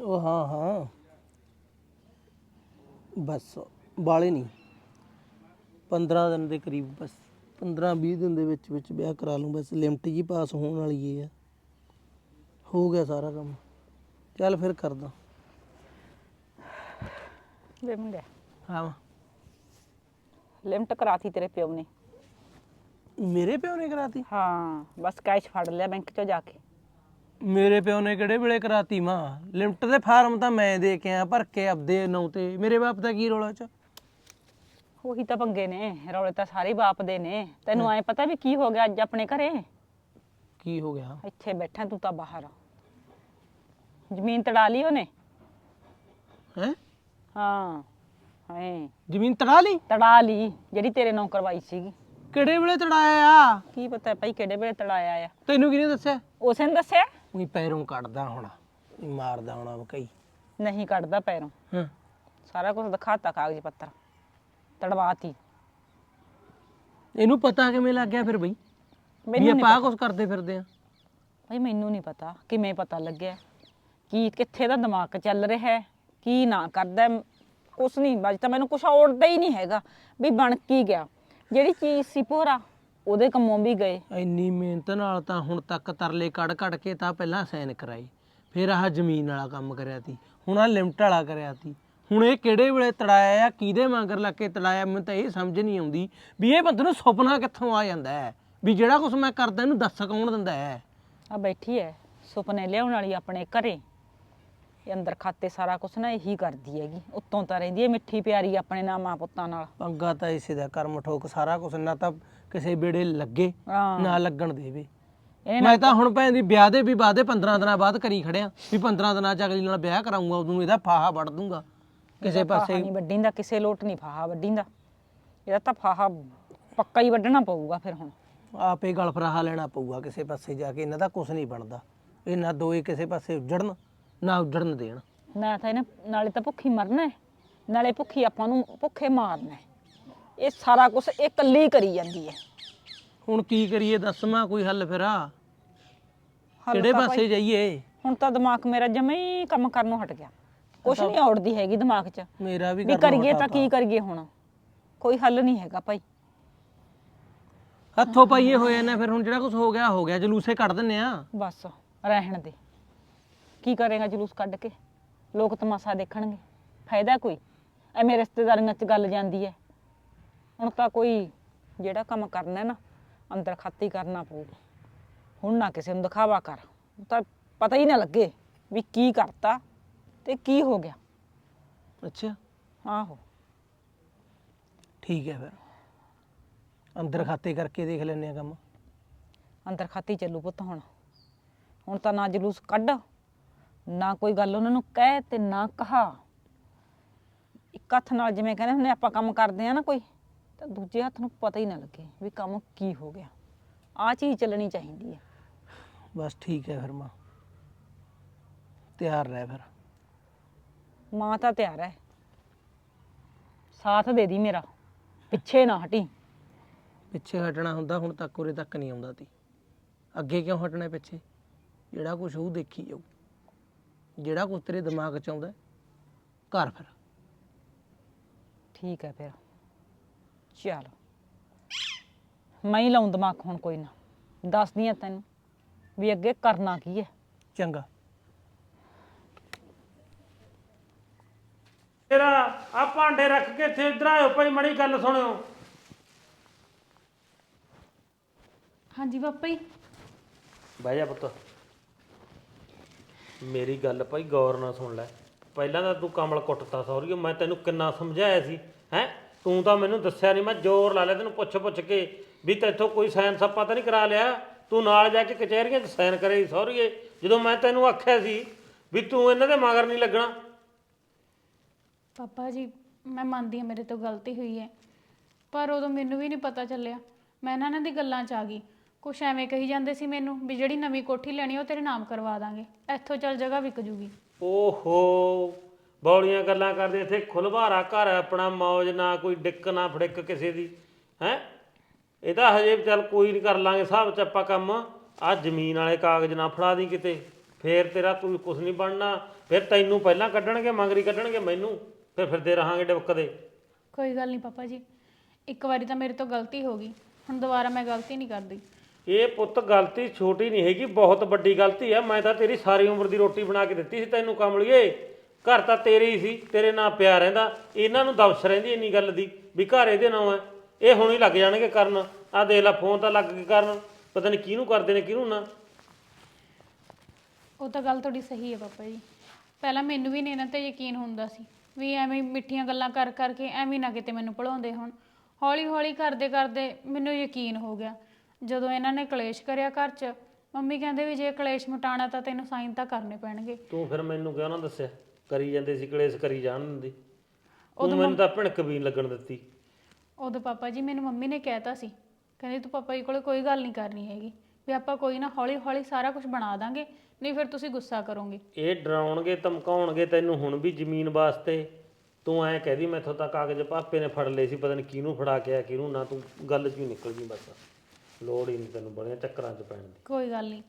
ਉਹ ਹਾਂ ਹਾਂ। ਬਸ ਬਾਲੇ ਨਹੀਂ। 15 ਦਿਨ ਦੇ ਕਰੀਬ ਬਸ। 15 20 ਦਿਨ ਦੇ ਵਿੱਚ ਵਿੱਚ ਵਿਆਹ ਕਰਾ ਲੂੰ ਬਸ ਲਿਮਟ ਜੀ ਪਾਸ ਹੋਣ ਵਾਲੀ ਹੈ ਹੋ ਗਿਆ ਸਾਰਾ ਕੰਮ। ਚੱਲ ਫਿਰ ਕਰਦਾ। ਵੇ ਮੁੰਡਿਆ। ਹਾਂ। ਲਿਮਟ ਕਰਾਤੀ ਤੇਰੇ ਪਿਓ ਨੇ। ਮੇਰੇ ਪਿਓ ਨੇ ਕਰਾਤੀ? ਹਾਂ। ਬਸ ਕੈਸ਼ ਫੜ ਲਿਆ ਬੈਂਕ ਚੋਂ ਜਾ ਕੇ। ਮੇਰੇ ਪਿਓ ਨੇ ਕਿਹੜੇ ਵੇਲੇ ਕਰਾਤੀ ਮਾਂ? ਲਿਮਟ ਦੇ ਫਾਰਮ ਤਾਂ ਮੈਂ ਦੇ ਕੇ ਆ ਭਰ ਕੇ ਆਪਦੇ ਨਾਂ ਤੇ। ਮੇਰੇ ਬਾਪ ਦਾ ਕੀ ਰੋਲਾ ਚ? ਉਹੀ ਤਾਂ ਪੰਗੇ ਨੇ। ਰੌਲੇ ਤਾਂ ਸਾਰੇ ਬਾਪ ਦੇ ਨੇ। ਤੈਨੂੰ ਐ ਪਤਾ ਵੀ ਕੀ ਹੋ ਗਿਆ ਅੱਜ ਆਪਣੇ ਘਰੇ? ਕੀ ਹੋ ਗਿਆ? ਇੱਥੇ ਬੈਠਾ ਤੂੰ ਤਾਂ ਬਾਹਰ। ਜ਼ਮੀਨ ਤੜਾ ਲਈ ਉਹਨੇ? ਹੈ? ਹਾਂ ਹੈ ਜ਼ਮੀਨ ਤੜਾ ਲਈ? ਤੜਾ ਲਈ ਜਿਹੜੀ ਤੇਰੇ ਨਾਂ ਕਰਵਾਈ ਸੀਗੀ। ਕਿਹੜੇ ਵੇਲੇ ਤੜਾਇਆ ਕੀ ਪਤਾ ਭਾਈ ਕਿਹੜੇ ਵੇਲੇ ਤੜਾਇਆ ਆ। ਤੈਨੂੰ ਕਿਹਨੇ ਦੱਸਿਆ? ਉਸੇ ਨੇ ਦੱਸਿਆ? ਉਹੀ ਪੈਰੋਂ ਕੱਢਦਾ ਹੋਣਾ ਉਹੀ ਮਾਰਦਾ ਹੋਣਾ ਵਕਈ ਨਹੀਂ ਕੱਢਦਾ ਪੈਰੋਂ। ਹਾਂ। ਸਾਰਾ ਕੁਝ ਦਿਖਾਤਾ ਕਾਗਜ਼ ਪੱਤਰ ਤੜਵਾਤੀ। ਇਹਨੂੰ ਪਤਾ ਕਿਵੇਂ ਲੱਗ ਗਿਆ ਫਿਰ ਬਈ? ਵੀ ਮੈਨੂੰ ਨਹੀਂ ਆਪਾਂ ਕੁਝ ਕਰਦੇ ਫਿਰਦੇ ਆ ਭਾਈ ਮੈਨੂੰ ਨਹੀਂ ਪਤਾ ਕਿਵੇਂ ਪਤਾ ਲੱਗਿਆ। ਕੀ ਕਿੱਥੇ ਦਾ ਦਿਮਾਗ ਚੱਲ ਰਿਹਾ ਹੈ ਕੀ ਨਾ ਕਰਦਾ ਹੈ। ਕੁਛ ਨਹੀਂ ਬਜ ਤਾਂ ਮੈਨੂੰ ਕੁਛ ਔੜਦਾ ਹੀ ਨਹੀਂ ਹੈਗਾ ਵੀ ਬਣ ਕੀ ਗਿਆ। ਜਿਹੜੀ ਚੀਜ਼ ਸੀ ਭੋਰਾ ਉਹਦੇ ਕੰਮੋਂ ਵੀ ਗਏ। ਇੰਨੀ ਮਿਹਨਤ ਨਾਲ ਤਾਂ ਹੁਣ ਤੱਕ ਤਰਲੇ ਕੱਢ ਕੱਢ ਕੇ ਤਾਂ ਪਹਿਲਾਂ ਸਾਈਨ ਕਰਾਈ। ਫਿਰ ਆਹ ਜ਼ਮੀਨ ਵਾਲਾ ਕੰਮ ਕਰਿਆ ਤੀ ਹੁਣ ਆ ਲਿਮਟ ਵਾਲਾ ਕਰਿਆ ਤੀ। ਹੁਣ ਇਹ ਕਿਹੜੇ ਵੇਲੇ ਤੜਾਇਆ ਆ ਕਿਹਦੇ ਮਗਰ ਲੱਗ ਕੇ ਤੜਾਇਆ ਮੈਨੂੰ ਤਾਂ ਇਹ ਸਮਝ ਨਹੀਂ ਆਉਂਦੀ ਵੀ ਇਹ ਬੰਦੇ ਨੂੰ ਸੁਪਨਾ ਕਿੱਥੋਂ ਆ ਜਾਂਦਾ ਹੈ ਵੀ ਜਿਹੜਾ ਕੁਝ ਮੈਂ ਕਰਦਾ ਇਹਨੂੰ ਦੱਸ ਕੌਣ ਦਿੰਦਾ ਹੈ? ਆ ਬੈਠੀ ਹੈ ਸੁਪਨੇ ਲਿਆਉਣ ਵਾਲੀ ਆਪਣੇ ਘਰੇ। ਇਹ ਅੰਦਰ ਖਾਤੇ ਸਾਰਾ ਕੁਛ ਨਾ ਇਹੀ ਕਰਦੀ ਹੈਗੀ। ਉੱਤੋਂ ਤਾਂ ਰਹਿੰਦੀ ਹੈ ਮਿੱਠੀ ਪਿਆਰੀ ਆਪਣੇ ਨਾਲ ਮਾਂ ਪੁੱਤਾਂ ਨਾਲ। ਪੰਗਾ ਤਾਂ ਇਸੇ ਦਾ ਕਰਮ ਠੋਕ ਸਾਰਾ ਕੁਝ ਨਾ ਤਾਂ ਕਿਸੇ ਵੇੜੇ ਲੱਗੇ ਹਾਂ। ਨਾ ਲੱਗਣ ਦੇਵੇ। ਇਹਨੇ ਮੈਂ ਤਾਂ ਹੁਣ ਭੈਣ ਦੀ ਵਿਆਹ ਦੇ ਵੀ ਵਾਅਦੇ 15 ਦਿਨਾਂ ਬਾਅਦ ਕਰੀ ਖੜਿਆ ਵੀ 15 ਦਿਨਾਂ ਚ ਅਗਲੀ ਨਾਲ ਵਿਆਹ ਕਰਾਉਂਗਾ ਉਦੋਂ ਇਹਦਾ ਫਾਹਾ ਵੜ ਦੂੰਗਾ। ਕਿਸੇ ਪਾਸੇ ਨਹੀਂ ਵੱਢੀਂਦਾ ਕਿਸੇ ਲੋਟ ਨਹੀਂ ਫਾਹਾ ਵੱਢੀਂਦਾ। ਇਹਦਾ ਤਾਂ ਫਾਹਾ ਪੱਕਾ ਹੀ ਵੱਢਣਾ ਪਊਗਾ ਫਿਰ ਹੁਣ। ਆਪੇ ਗਲ ਫਰਾਹਾ ਲੈਣਾ ਪਊਗਾ ਕਿਸੇ ਪਾਸੇ ਜਾ ਕੇ ਇਹਨਾਂ ਦਾ ਕੁਝ ਨਹੀਂ ਬਣਦਾ। ਇਹ ਨਾ ਦੋਏ ਕਿਸੇ ਪਾਸੇ ਉੱਜੜਨ। ਨਾ ਉੱਜੜਨ ਦੇਣ। ਨਾ ਤਾਂ ਇਹਨੇ ਨਾਲੇ ਤਾਂ ਭੁੱਖੀ ਮਰਨਾ ਹੈ, ਨਾਲੇ ਭੁੱਖੀ ਆਪਾਂ ਨੂੰ ਭੁੱਖੇ ਮਾਰਨਾ ਹੈ। ਇਹ ਸਾਰਾ ਕੁਝ ਇਹ ਇਕੱਲੀ ਕਰੀ ਜਾਂਦੀ ਹੈ। ਹੁਣ ਕੀ ਕਰੀਏ ਦੱਸਮਾ ਕੋਈ ਹੱਲ ਫਿਰ ਆ? ਹੱਲ ਕਿਹੜੇ ਤਾਂ ਪਾਸੇ ਜਾਈਏ? ਹੁਣ ਤਾਂ ਦਿਮਾਗ ਮੇਰਾ ਜਮੇ ਹੀ ਕੰਮ ਕਰਨੋਂ ਹਟ ਗਿਆ। ਕੁਛ ਨਹੀਂ ਔੜਦੀ ਹੈਗੀ ਦਿਮਾਗ 'ਚ। ਮੇਰਾ ਵੀ ਵੀ ਕਰਨਾ ਕਰੀਏ ਤਾਂ ਕੀ ਕਰੀਏ ਹੁਣ? ਕੋਈ ਹੱਲ ਨਹੀਂ ਹੈਗਾ ਭਾਈ। ਹੱਥੋਂ ਪਾਈਏ ਹੋਏ ਨੇ ਫਿਰ ਹੁਣ ਜਿਹੜਾ ਕੁਝ ਹੋ ਗਿਆ ਹੋ ਗਿਆ। ਜਲੂਸੇ ਕੱਢ ਦਿੰਨੇ ਆ। ਬਸ ਰਹਿਣ ਦੇ। ਕੀ ਕਰੇਗਾ ਜਲੂਸ ਕੱਢ ਕੇ? ਲੋਕ ਤਮਾਸ਼ਾ ਦੇਖਣਗੇ। ਫਾਇਦਾ ਕੋਈ? ਐਵੇਂ ਰਿਸ਼ਤੇਦਾਰੀਆਂ 'ਚ ਗੱਲ ਜਾਂਦੀ ਹੈ ਹੁਣ ਤਾਂ ਕੋਈ ਜਿਹੜਾ ਕੰਮ ਕਰਨਾ ਹੈ ਨਾ ਅੰਦਰ ਖਾਤੀ ਕਰਨਾ ਪਊਗਾ ਹੁਣ ਨਾ ਕਿਸੇ ਨੂੰ ਦਿਖਾਵਾ ਕਰ। ਤਾਂ ਪਤਾ ਹੀ ਨਾ ਲੱਗੇ ਵੀ ਕੀ ਕਰਤਾ ਤੇ ਕੀ ਹੋ ਗਿਆ। ਅੱਛਾ। ਆਹੋ। ਠੀਕ ਹੈ ਫਿਰ। ਅੰਦਰ ਖਾਤੇ ਕਰਕੇ ਦੇਖ ਲੈਨੇ ਆ ਕੰਮ। ਅੰਦਰ ਖਾਤੀ ਚੱਲੂ ਪੁੱਤ ਹੁਣ। ਹੁਣ ਤਾਂ ਨਾ ਜਲੂਸ ਕੱਢ। ਨਾ ਕੋਈ ਗੱਲ ਉਹਨਾਂ ਨੂੰ ਕਹਿ ਤੇ ਨਾ ਕਹਾ। ਇੱਕ ਹੱਥ ਨਾਲ ਜਿਵੇਂ ਕਹਿੰਦੇ ਹੁੰਦੇ ਆਪਾਂ ਕੰਮ ਕਰਦੇ ਆ ਨਾ ਕੋਈ ਤਾਂ ਦੂਜੇ ਹੱਥ ਨੂੰ ਪਤਾ ਹੀ ਨਾ ਲੱਗੇ ਵੀ ਕੰਮ ਕੀ ਹੋ ਗਿਆ। ਆ ਚੀਜ਼ ਚੱਲਣੀ ਚਾਹੀਦੀ ਹੈ ਬਸ ਠੀਕ ਹੈ ਫਿਰ ਮਾਂ। ਤਿਆਰ ਰਹਿ ਫਿਰ। ਮਾਂ ਤਾਂ ਤਿਆਰ ਹੈ। ਸਾਥ ਦੇ ਦੀ ਮੇਰਾ। ਪਿੱਛੇ ਨਾ ਹਟੀ। ਪਿੱਛੇ ਹਟਣਾ ਹੁੰਦਾ ਹੁਣ ਤੱਕ ਉਰੇ ਤੱਕ ਨਹੀਂ ਆਉਂਦਾ ਤੀ। ਅੱਗੇ ਕਿਉਂ ਹਟਣਾ ਪਿੱਛੇ? ਜਿਹੜਾ ਕੁਝ ਉਹ ਦੇਖੀ ਜਾਊ। ਜਿਹੜਾ ਕੁਝ ਤੇਰੇ ਦਿਮਾਗ 'ਚ ਆਉਂਦਾ ਘਰ ਫਿਰ। ਠੀਕ ਹੈ ਫਿਰ। ਚਲ। ਮੈਂ ਹੀ ਲਾਉਂ ਦਿਮਾਗ ਹੁਣ ਕੋਈ ਨਾ। ਦੱਸਦੀ ਆ ਤੈਨੂੰ ਵੀ ਅੱਗੇ ਕਰਨਾ ਕੀ ਹੈ। ਚੰਗਾ। ਤੇਰਾ ਆ ਭਾਂਡੇ ਰੱਖ ਕੇ ਇੱਥੇ ਇਧਰ ਆਇਓ ਭਾਈ ਮੜੀ ਗੱਲ ਸੁਣਿਓ। ਹਾਂਜੀ ਪਾਪਾ ਜੀ। ਬਹਿ ਜਾ ਪੁੱਤ। ਮੇਰੀ ਗੱਲ ਭਾਈ ਗੌਰ ਨਾਲ ਸੁਣ ਲੈ। ਪਹਿਲਾਂ ਤਾਂ ਤੂੰ ਕਮਲ ਕੁੱਟਤਾ ਸੌਰੀਓ ਮੈਂ ਤੈਨੂੰ ਕਿੰਨਾ ਸਮਝਾਇਆ ਸੀ, ਹੈ? ਤੂੰ ਤਾਂ ਮੈਨੂੰ ਦੱਸਿਆ ਨਹੀਂ ਮੈਂ ਜ਼ੋਰ ਲਾ ਲਿਆ ਤੈਨੂੰ ਪੁੱਛ ਪੁੱਛ ਕੇ ਵੀ ਤੈਥੋਂ ਕੋਈ ਸਾਇਨ ਸੱਪਾ ਤਾਂ ਨਹੀਂ ਕਰਾ ਲਿਆ? ਤੂੰ ਨਾਲ ਜਾ ਕੇ ਕਚਹਿਰੀਆਂ 'ਚ ਸਾਈਨ ਕਰੇ ਸੌਰੀਏ ਜਦੋਂ ਮੈਂ ਤੈਨੂੰ ਆਖਿਆ ਸੀ ਵੀ ਤੂੰ ਇਹਨਾਂ ਦੇ ਮਗਰ ਨਹੀਂ ਲੱਗਣਾ। ਪਾਪਾ ਜੀ, ਮੈਂ ਮੰਨਦੀ ਹਾਂ ਮੇਰੇ ਤੋਂ ਗਲਤੀ ਹੋਈ ਹੈ, ਪਰ ਉਦੋਂ ਮੈਨੂੰ ਵੀ ਨਹੀਂ ਪਤਾ ਚੱਲਿਆ। ਮੈਂ ਨਾ ਇਹਨਾਂ ਦੀ ਗੱਲਾਂ 'ਚ ਆ ਗਈ। ਕੁਛ ਐਵੇਂ ਕਹੀ ਜਾਂਦੇ ਸੀ ਮੈਨੂੰ ਵੀ ਜਿਹੜੀ ਨਵੀਂ ਕੋਠੀ ਲੈਣੀ ਉਹ ਤੇਰੇ ਨਾਮ ਕਰਵਾ ਦਾਂਗੇ। ਇੱਥੋਂ ਚੱਲ ਜਗ੍ਹਾ ਵਿਕ ਜੂਗੀ। ਓਹੋ ਬੌਲੀਆਂ ਗੱਲਾਂ ਕਰਦੇ ਇੱਥੇ ਖੁਲਵਾਰਾ ਘਰ ਹੈ ਆਪਣਾ ਮੌਜ ਨਾ ਕੋਈ ਡਿੱਕ ਨਾ ਫੜਿੱਕ ਕਿਸੇ ਦੀ ਹੈ? ਇਹ ਤਾਂ ਹਜੇ ਚੱਲ ਕੋਈ ਨਹੀਂ ਕਰ ਲਾਂਗੇ ਹਿਸਾਬ ਚ ਆਪਾਂ ਕੰਮ। ਆ ਜ਼ਮੀਨ ਵਾਲੇ ਕਾਗਜ਼ ਨਾ ਫੜਾ ਦੀ ਕਿਤੇ। ਫੇਰ ਤੇਰਾ ਕੋਈ ਕੁਝ ਨਹੀਂ ਬਣਨਾ ਫਿਰ ਤੈਨੂੰ ਪਹਿਲਾਂ ਕੱਢਣਗੇ ਮੰਗਰੀ ਕੱਢਣਗੇ ਮੈਨੂੰ ਫਿਰ ਫਿਰਦੇ ਰਹਾਂਗੇ ਡਬਕਦੇ ਕੋਈ ਗੱਲ ਨਹੀਂ ਪਾਪਾ ਜੀ ਇੱਕ ਵਾਰੀ ਤਾਂ ਮੇਰੇ ਤੋਂ ਗਲਤੀ ਹੋ ਗਈ। ਹੁਣ ਦੁਬਾਰਾ ਮੈਂ ਗਲਤੀ ਨਹੀਂ ਕਰਦੀ। ਇਹ ਪੁੱਤ ਗਲਤੀ ਛੋਟੀ ਨਹੀਂ ਹੈਗੀ, ਬਹੁਤ ਵੱਡੀ ਗਲਤੀ ਆ। ਮੈਂ ਤਾਂ ਤੇਰੀ ਸਾਰੀ ਉਮਰ ਦੀ ਰੋਟੀ ਬਣਾ ਕੇ ਦਿੱਤੀ ਸੀ ਤੈਨੂੰ ਕਮਲੀਏ। ਘਰ ਤਾਂ ਤੇਰੇ ਹੀ ਸੀ, ਤੇਰੇ ਨਾਲ ਪਿਆ ਰਹਿੰਦਾ। ਇਹਨਾਂ ਨੂੰ ਦਵਸ਼ ਰਹਿੰਦੀ ਇੰਨੀ ਗੱਲ ਦੀ ਵੀ ਘਰ ਇਹਦੇ ਨਾਂ ਹੈ ਇਹ ਹੁਣ ਹੀ ਲੱਗ ਜਾਣਗੇ ਕਰਨ। ਆ ਦੇਖ ਲੈ, ਫੋਨ ਤਾਂ ਲੱਗ ਕੇ ਕਰਨ। ਪਤਾ ਨਹੀਂ ਕਿਹਨੂੰ ਕਰਦੇ ਨੇ, ਕਿਹਨੂੰ ਨਾ। ਉਹ ਤਾਂ ਗੱਲ ਤੁਹਾਡੀ ਸਹੀ ਹੈ ਪਾਪਾ ਜੀ। ਪਹਿਲਾਂ ਮੈਨੂੰ ਵੀ ਨਹੀਂ ਇਹਨਾਂ ਤੇ ਯਕੀਨ ਹੁੰਦਾ ਸੀ ਵੀ ਐਵੇਂ ਮਿੱਠੀਆਂ ਗੱਲਾਂ ਕਰ ਕਰਕੇ ਐਵੇਂ ਨਾ ਕਿਤੇ ਮੈਨੂੰ ਭੁਲਾਉਂਦੇ ਹੋਣ। ਹੌਲੀ ਹੌਲੀ ਕਰਦੇ ਕਰਦੇ ਮੈਨੂੰ ਯਕੀਨ ਹੋ ਗਿਆ ਜਦੋਂ ਇਹਨਾਂ ਨੇ ਕਲੇਸ਼ ਕਰਿਆ ਘਰ 'ਚ ਮੰਮੀ ਕਹਿੰਦੇ ਵੀ ਜੇ ਕਲੇਸ਼ ਮਟਾਣਾ ਤਾਂ ਤੈਨੂੰ ਸਾਈਨ ਤਾਂ ਕਰਨੇ ਪੈਣਗੇ। ਤੂੰ ਫਿਰ ਮੈਨੂੰ ਕਿਉਂ ਨਾ ਦੱਸਿਆ? ਕਰੀ ਜਾਂਦੇ ਸੀ ਕਲੇਸ਼ ਕਰੀ ਜਾਣ ਦਿੰਦੀ। ਤੂੰ ਮੈਨੂੰ ਤਾਂ ਭਿਣਕ ਵੀ ਲੱਗਣ ਦਿੱਤੀ। ਉਦੋਂ ਪਾਪਾ ਜੀ ਮੈਨੂੰ ਮੰਮੀ ਨੇ ਕਹਿਤਾ ਸੀ ਕਹਿੰਦੇ ਤੂੰ ਪਾਪਾ ਜੀ ਕੋਲੇ ਕੋਈ ਗੱਲ ਨਹੀਂ ਕਰਨੀ ਹੈਗੀ ਵੀ ਆਪਾਂ ਕੋਈ ਨਾ ਹੌਲੀ ਹੌਲੀ ਸਾਰਾ ਕੁਝ ਬਣਾ ਦਾਂਗੇ ਨਹੀਂ ਫਿਰ ਤੁਸੀਂ ਗੁੱਸਾ ਕਰੋਗੇ। ਇਹ ਡਰਾਉਣਗੇ ਧਮਕਾਉਣਗੇ ਤੈਨੂੰ ਹੁਣ ਵੀ ਜ਼ਮੀਨ ਵਾਸਤੇ। ਤੂੰ ਐਂ ਕਹਿਦੀ ਮੈਥੋਂ ਤਾਂ ਕਾਗਜ਼ ਪਾਪੇ ਨੇ ਫੜ ਲਏ ਸੀ ਪਤਾ ਨਹੀਂ ਕਿਹਨੂੰ ਫੜਾ ਕੇ ਆ ਕਿਹਨੂੰ ਨਾ ਤੂੰ ਗੱਲ 'ਚ ਨਿਕਲ ਜੀ ਬਸ। ਲੋੜ ਹੀ ਨਹੀਂ ਤੈਨੂੰ ਬੜੀਆਂ ਚੱਕਰਾਂ 'ਚ ਪੈਣ ਦੀ। ਕੋਈ ਗੱਲ ਨਹੀਂ।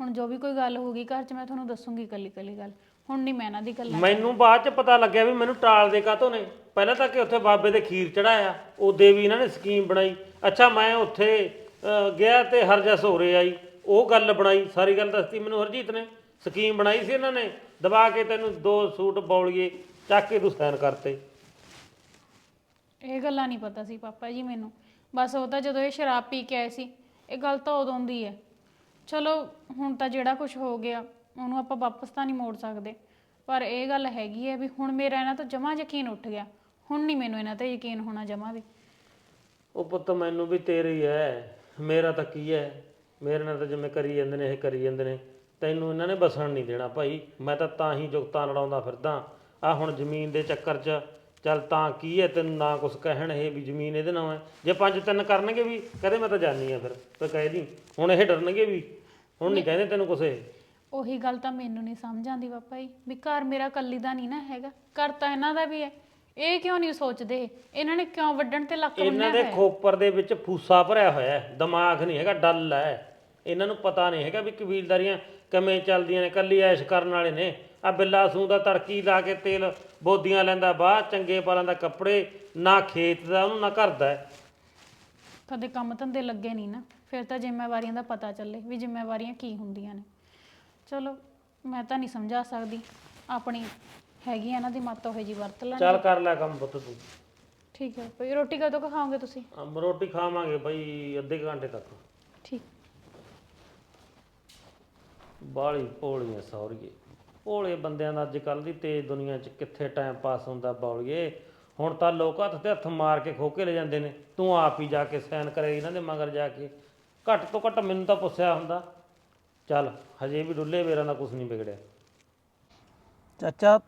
ਹੁਣ ਜੋ ਵੀ ਕੋਈ ਗੱਲ ਹੋਊਗੀ ਘਰ 'ਚ ਮੈਂ ਤੁਹਾਨੂੰ ਦੱਸੂਗੀ ਕੱਲੀ ਕੱਲੀ ਗੱਲ। ਹੁਣ ਨਹੀਂ ਮੈਂ ਇਹਨਾਂ ਦੀ ਗੱਲਾਂ ਮੈਨੂੰ ਬਾਅਦ 'ਚ ਪਤਾ ਲੱਗਿਆ ਵੀ ਮੈਨੂੰ ਟਾਲਦੇ ਕਾਤੋਂ ਨੇ। ਪਹਿਲਾਂ ਤਾਂ ਕਿ ਉੱਥੇ ਬਾਬੇ ਦੇ ਖੀਰ ਚੜਾਇਆ ਉਹਦੇ ਵੀ ਇਹਨਾਂ ਨੇ ਸਕੀਮ ਬਣਾਈ। ਅੱਛਾ ਮੈਂ ਉੱਥੇ ਅਹ, ਗਿਆ ਤੇ ਹਰਜਸ ਹੋ ਰਿਹਾ ਆਈ। ਉਹ ਗੱਲ ਬਣਾਈ ਸਾਰੀ ਗੱਲ ਦੱਸਤੀ ਮੈਨੂੰ ਹਰਜੀਤ ਨੇ। ਸਕੀਮ ਬਣਾਈ ਸੀ ਇਹਨਾਂ ਨੇ ਦਬਾ ਕੇ ਤੈਨੂੰ ਦੋ ਸੂਟ ਬੌਲੀਏ ਚੱਕ ਕੇ ਤੂੰ ਸਾਈਨ ਕਰਤੇ। ਇਹ ਗੱਲਾਂ ਨਹੀਂ ਪਤਾ ਸੀ ਪਾਪਾ ਜੀ ਮੈਨੂੰ। ਬਸ ਉਹ ਤਾਂ ਜਦੋਂ ਇਹ ਸ਼ਰਾਬ ਪੀ ਕੇ ਆਏ ਸੀ ਇਹ ਗੱਲ ਤਾਂ ਉਦੋਂ ਦੀ ਹੈ। ਚਲੋ, ਹੁਣ ਤਾਂ ਜਿਹੜਾ ਕੁਝ ਹੋ ਗਿਆ, ਉਹਨੂੰ ਆਪਾਂ ਵਾਪਸ ਤਾਂ ਨਹੀਂ ਮੋੜ ਸਕਦੇ। ਪਰ ਇਹ ਗੱਲ ਹੈਗੀ ਹੈ ਵੀ ਹੁਣ ਮੇਰਾ ਇਹਨਾਂ ਤੋਂ ਜਮਾ ਯਕੀਨ ਉੱਠ ਗਿਆ। ਹੁਣ ਨਹੀਂ ਮੈਨੂੰ ਇਹਨਾਂ ਤੇ ਯਕੀਨ ਹੋਣਾ ਜਮਾ ਵੀ। ਉਹ ਪੁੱਤ ਮੈਨੂੰ ਵੀ ਤੇਰੇ ਹੀ ਹੈ। ਮੇਰਾ ਤਾਂ ਕੀ ਹੈ? ਮੇਰੇ ਨਾਲ ਤਾਂ ਜਿਵੇਂ ਕਰੀ ਜਾਂਦੇ ਨੇ, ਇਹ ਕਰੀ ਜਾਂਦੇ ਨੇ। ਤੈਨੂੰ ਇਹਨਾਂ ਨੇ ਬਸਣ ਨਹੀਂ ਦੇਣਾ ਭਾਈ। ਮੈਂ ਤਾਂ ਤਾਂ ਹੀ ਜੁਗਤਾਂ ਲੜਾਉਂਦਾ ਫਿਰਦਾ। ਆ ਹੁਣ ਜ਼ਮੀਨ ਦੇ ਚੱਕਰ 'ਚ ਚੱਲ ਤਾਂ ਕੀ ਹੈ ਤੈਨੂੰ ਨਾ ਕੁਛ ਕਹਿਣ ਇਹ ਵੀ ਜ਼ਮੀਨ ਇਹਦੇ ਨਾਲ ਹੈ। ਜੇ ਪੰਜ ਤਿੰਨ ਕਰਨਗੇ ਵੀ ਕਹਦੇ ਮੈਂ ਤਾਂ ਜਾਣੀ ਆ ਫਿਰ ਤੇ ਕਹਿ ਦੀ ਹੁਣ ਇਹ ਡਰਨਗੇ ਵੀ ਹੁਣ ਨਹੀਂ ਕਹਿੰਦੇ ਤੈਨੂੰ ਕੁਛ ਇਹ। ਉਹੀ ਗੱਲ ਤਾਂ ਮੈਨੂੰ ਨਹੀਂ ਸਮਝ ਆਉਂਦੀ ਪਾਪਾ ਜੀ ਵੀ ਘਰ ਮੇਰਾ ਕੱਲੀ ਦਾ ਨਹੀਂ ਨਾ ਹੈਗਾ ਘਰ ਤਾਂ ਇਹਨਾਂ ਦਾ ਵੀ ਹੈ। ਇਹ ਕਿਉਂ ਨਹੀਂ ਸੋਚਦੇ? ਇਹਨਾਂ ਨੇ ਕਿਉਂ ਵੱਢਣ ਤੇ ਲੱਕ ਇਹਨਾਂ ਦੇ ਖੋਪਰ ਦੇ ਵਿੱਚ ਫੂਸਾ ਭਰਿਆ ਹੋਇਆ ਹੈ ਦਿਮਾਗ ਨਹੀਂ ਹੈਗਾ ਡੱਲ ਹੈ। ਇਹਨਾਂ ਨੂੰ ਪਤਾ ਨਹੀਂ ਹੈਗਾ ਵੀ ਕਬੀਲਦਾਰੀਆਂ ਕਿਵੇਂ ਚੱਲਦੀਆਂ ਨੇ ਕੱਲੀ ਐਸ਼ ਕਰਨ ਵਾਲੇ ਨੇ। ਆ ਬਿੱਲਾ ਸੂ ਦਾ ਤੜਕੀ ਲਾ ਕੇ ਤੇਲ ਬੋਦੀਆਂ ਲੈਂਦਾ ਬਾਹਰ ਚੰਗੇ ਪਾਲਾਂ ਦਾ ਕੱਪੜੇ ਨਾ ਖੇਤ ਦਾ ਉਹਨੂੰ ਨਾ ਘਰ ਦਾ। ਕਦੇ ਕੰਮ ਧੰਦੇ ਲੱਗੇ ਨਹੀਂ ਨਾ ਫਿਰ ਤਾਂ ਜ਼ਿੰਮੇਵਾਰੀਆਂ ਦਾ ਪਤਾ ਚੱਲੇ ਵੀ ਜ਼ਿੰਮੇਵਾਰੀਆਂ ਕੀ ਹੁੰਦੀਆਂ ਨੇ। ਚਲੋ ਮੈਂ ਤਾਂ ਨਹੀਂ ਸਮਝਾ ਸਕਦੀ ਆਪਣੀ ਹੈਗੀ ਆ ਇਹਨਾਂ ਦੀ ਮੱਤ ਉਹੇ ਜੀ ਵਰਤ ਲੈਣ। ਚੱਲ ਕਰ ਲੈ ਕੰਮ ਪੁੱਤ ਤੂੰ। ਠੀਕ ਹੈ ਭਈ ਰੋਟੀ ਕਦੋਂ ਕੁ ਖਾਓਗੇ ਤੁਸੀਂ? ਅਮ ਰੋਟੀ ਖਾਵਾਂਗੇ ਬਈ ਅੱਧੇ ਕੁ ਘੰਟੇ ਤੱਕ। ਠੀਕ। ਬਾਲੀ ਭੋਲੀਆਂ ਸੌਰੀਏ। ਭੋਲੇ ਬੰਦਿਆਂ ਦਾ ਅੱਜ ਕੱਲ ਦੀ ਤੇਜ਼ ਦੁਨੀਆ 'ਚ ਕਿੱਥੇ ਟਾਈਮ ਪਾਸ ਹੁੰਦਾ ਬੌਲੀਏ। ਹੁਣ ਤਾਂ ਲੋਕ ਹੱਥ ਤੇ ਹੱਥ ਮਾਰ ਕੇ ਖੋਕੇ ਲੈ ਜਾਂਦੇ ਨੇ। ਤੂੰ ਆਪ ਹੀ ਜਾ ਕੇ ਸਾਈਨ ਕਰੇ ਇਹਨਾਂ ਦੇ ਮਗਰ ਜਾ ਕੇ। ਘੱਟ ਤੋਂ ਘੱਟ ਮੈਨੂੰ ਤਾਂ ਪੁੱਛਿਆ ਹੁੰਦਾ। ਚੱਲ ਹਜੇ ਵੀ ਡੁੱਲੇ ਵੇਰਾਂ ਦਾ ਕੁਝ ਨਹੀਂ ਵਿਗੜਿਆ। ਚਾਚਾ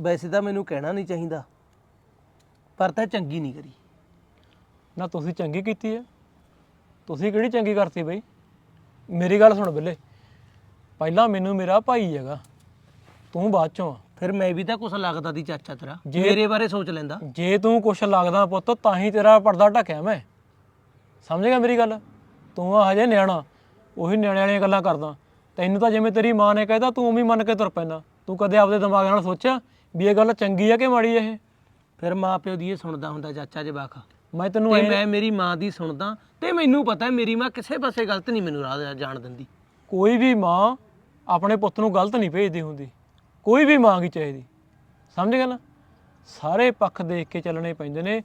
ਵੈਸੇ ਤਾਂ ਮੈਨੂੰ ਕਹਿਣਾ ਨਹੀਂ ਚਾਹੀਦਾ। ਪਰ ਤਾਂ ਚੰਗੀ ਨਹੀਂ ਕਰੀ। ਨਾ ਤੁਸੀਂ ਚੰਗੀ ਕੀਤੀ ਹੈ। ਤੁਸੀਂ ਕਿਹੜੀ ਚੰਗੀ ਕਰਤੀ ਬਈ? ਮੇਰੀ ਗੱਲ ਸੁਣ ਬਿੱਲੇ। ਪਹਿਲਾਂ ਮੈਨੂੰ ਮੇਰਾ ਭਾਈ ਹੈਗਾ। ਤੂੰ ਬਾਅਦ ਚੋਂ ਆ। ਫਿਰ ਮੈਂ ਵੀ ਤਾਂ ਕੁਛ ਲੱਗਦਾ ਦੀ ਚਾਚਾ ਤੇਰਾ। ਜੇ- ਮੇਰੇ ਬਾਰੇ ਸੋਚ ਲੈਂਦਾ। ਜੇ ਤੂੰ ਕੁਛ ਲੱਗਦਾ ਪੁੱਤ ਤਾਂ ਹੀ ਤੇਰਾ ਪਰਦਾ ਢੱਕਿਆ ਮੈਂ। ਸਮਝ ਗਿਆ ਮੇਰੀ ਗੱਲ? ਤੂੰ ਆ ਹਜੇ ਨਿਆਣਾ ਉਹੀ ਨਿਆਣੇ ਵਾਲੀਆਂ ਗੱਲਾਂ ਕਰਦਾ। ਤੈਨੂੰ ਤਾਂ ਜਿਵੇਂ ਤੇਰੀ ਮਾਂ ਨੇ ਕਹਿਤਾ ਤੂੰ ਵੀ ਮੰਨ ਕੇ ਤੁਰ ਪੈਂਦਾ। ਤੂੰ ਕਦੇ ਆਪਦੇ ਦਿਮਾਗ ਨਾਲ ਸੋਚਿਆ ਵੀ ਇਹ ਗੱਲ ਚੰਗੀ ਹੈ ਕਿ ਮਾੜੀ ਹੈ ਇਹ? ਫਿਰ ਮਾਂ ਪਿਓ ਦੀ ਇਹ ਸੁਣਦਾ ਹੁੰਦਾ ਚਾਚਾ ਜਵਾਕ। ਮੈਂ ਤੈਨੂੰ ਤੇ ਐਂ- ਮੈਂ ਮੇਰੀ ਮਾਂ ਦੀ ਸੁਣਦਾ ਤੇ ਮੈਨੂੰ ਪਤਾ ਮੇਰੀ ਮਾਂ ਕਿਸੇ ਪਾਸੇ ਗਲਤ ਨਹੀਂ ਮੈਨੂੰ ਰਾਹ ਜਾਣ ਦਿੰਦੀ ਕੋਈ ਵੀ ਮਾਂ ਆਪਣੇ ਪੁੱਤ ਨੂੰ ਗਲਤ ਨਹੀਂ ਭੇਜਦੀ ਹੁੰਦੀ। ਕੋਈ ਵੀ ਮਾਂ ਕੀ ਚਾਹੀਦੀ? ਸਮਝ ਗਿਆ ਨਾ? ਸਾਰੇ ਪੱਖ ਦੇਖ ਕੇ ਚੱਲਣੇ ਪੈਂਦੇ ਨੇ।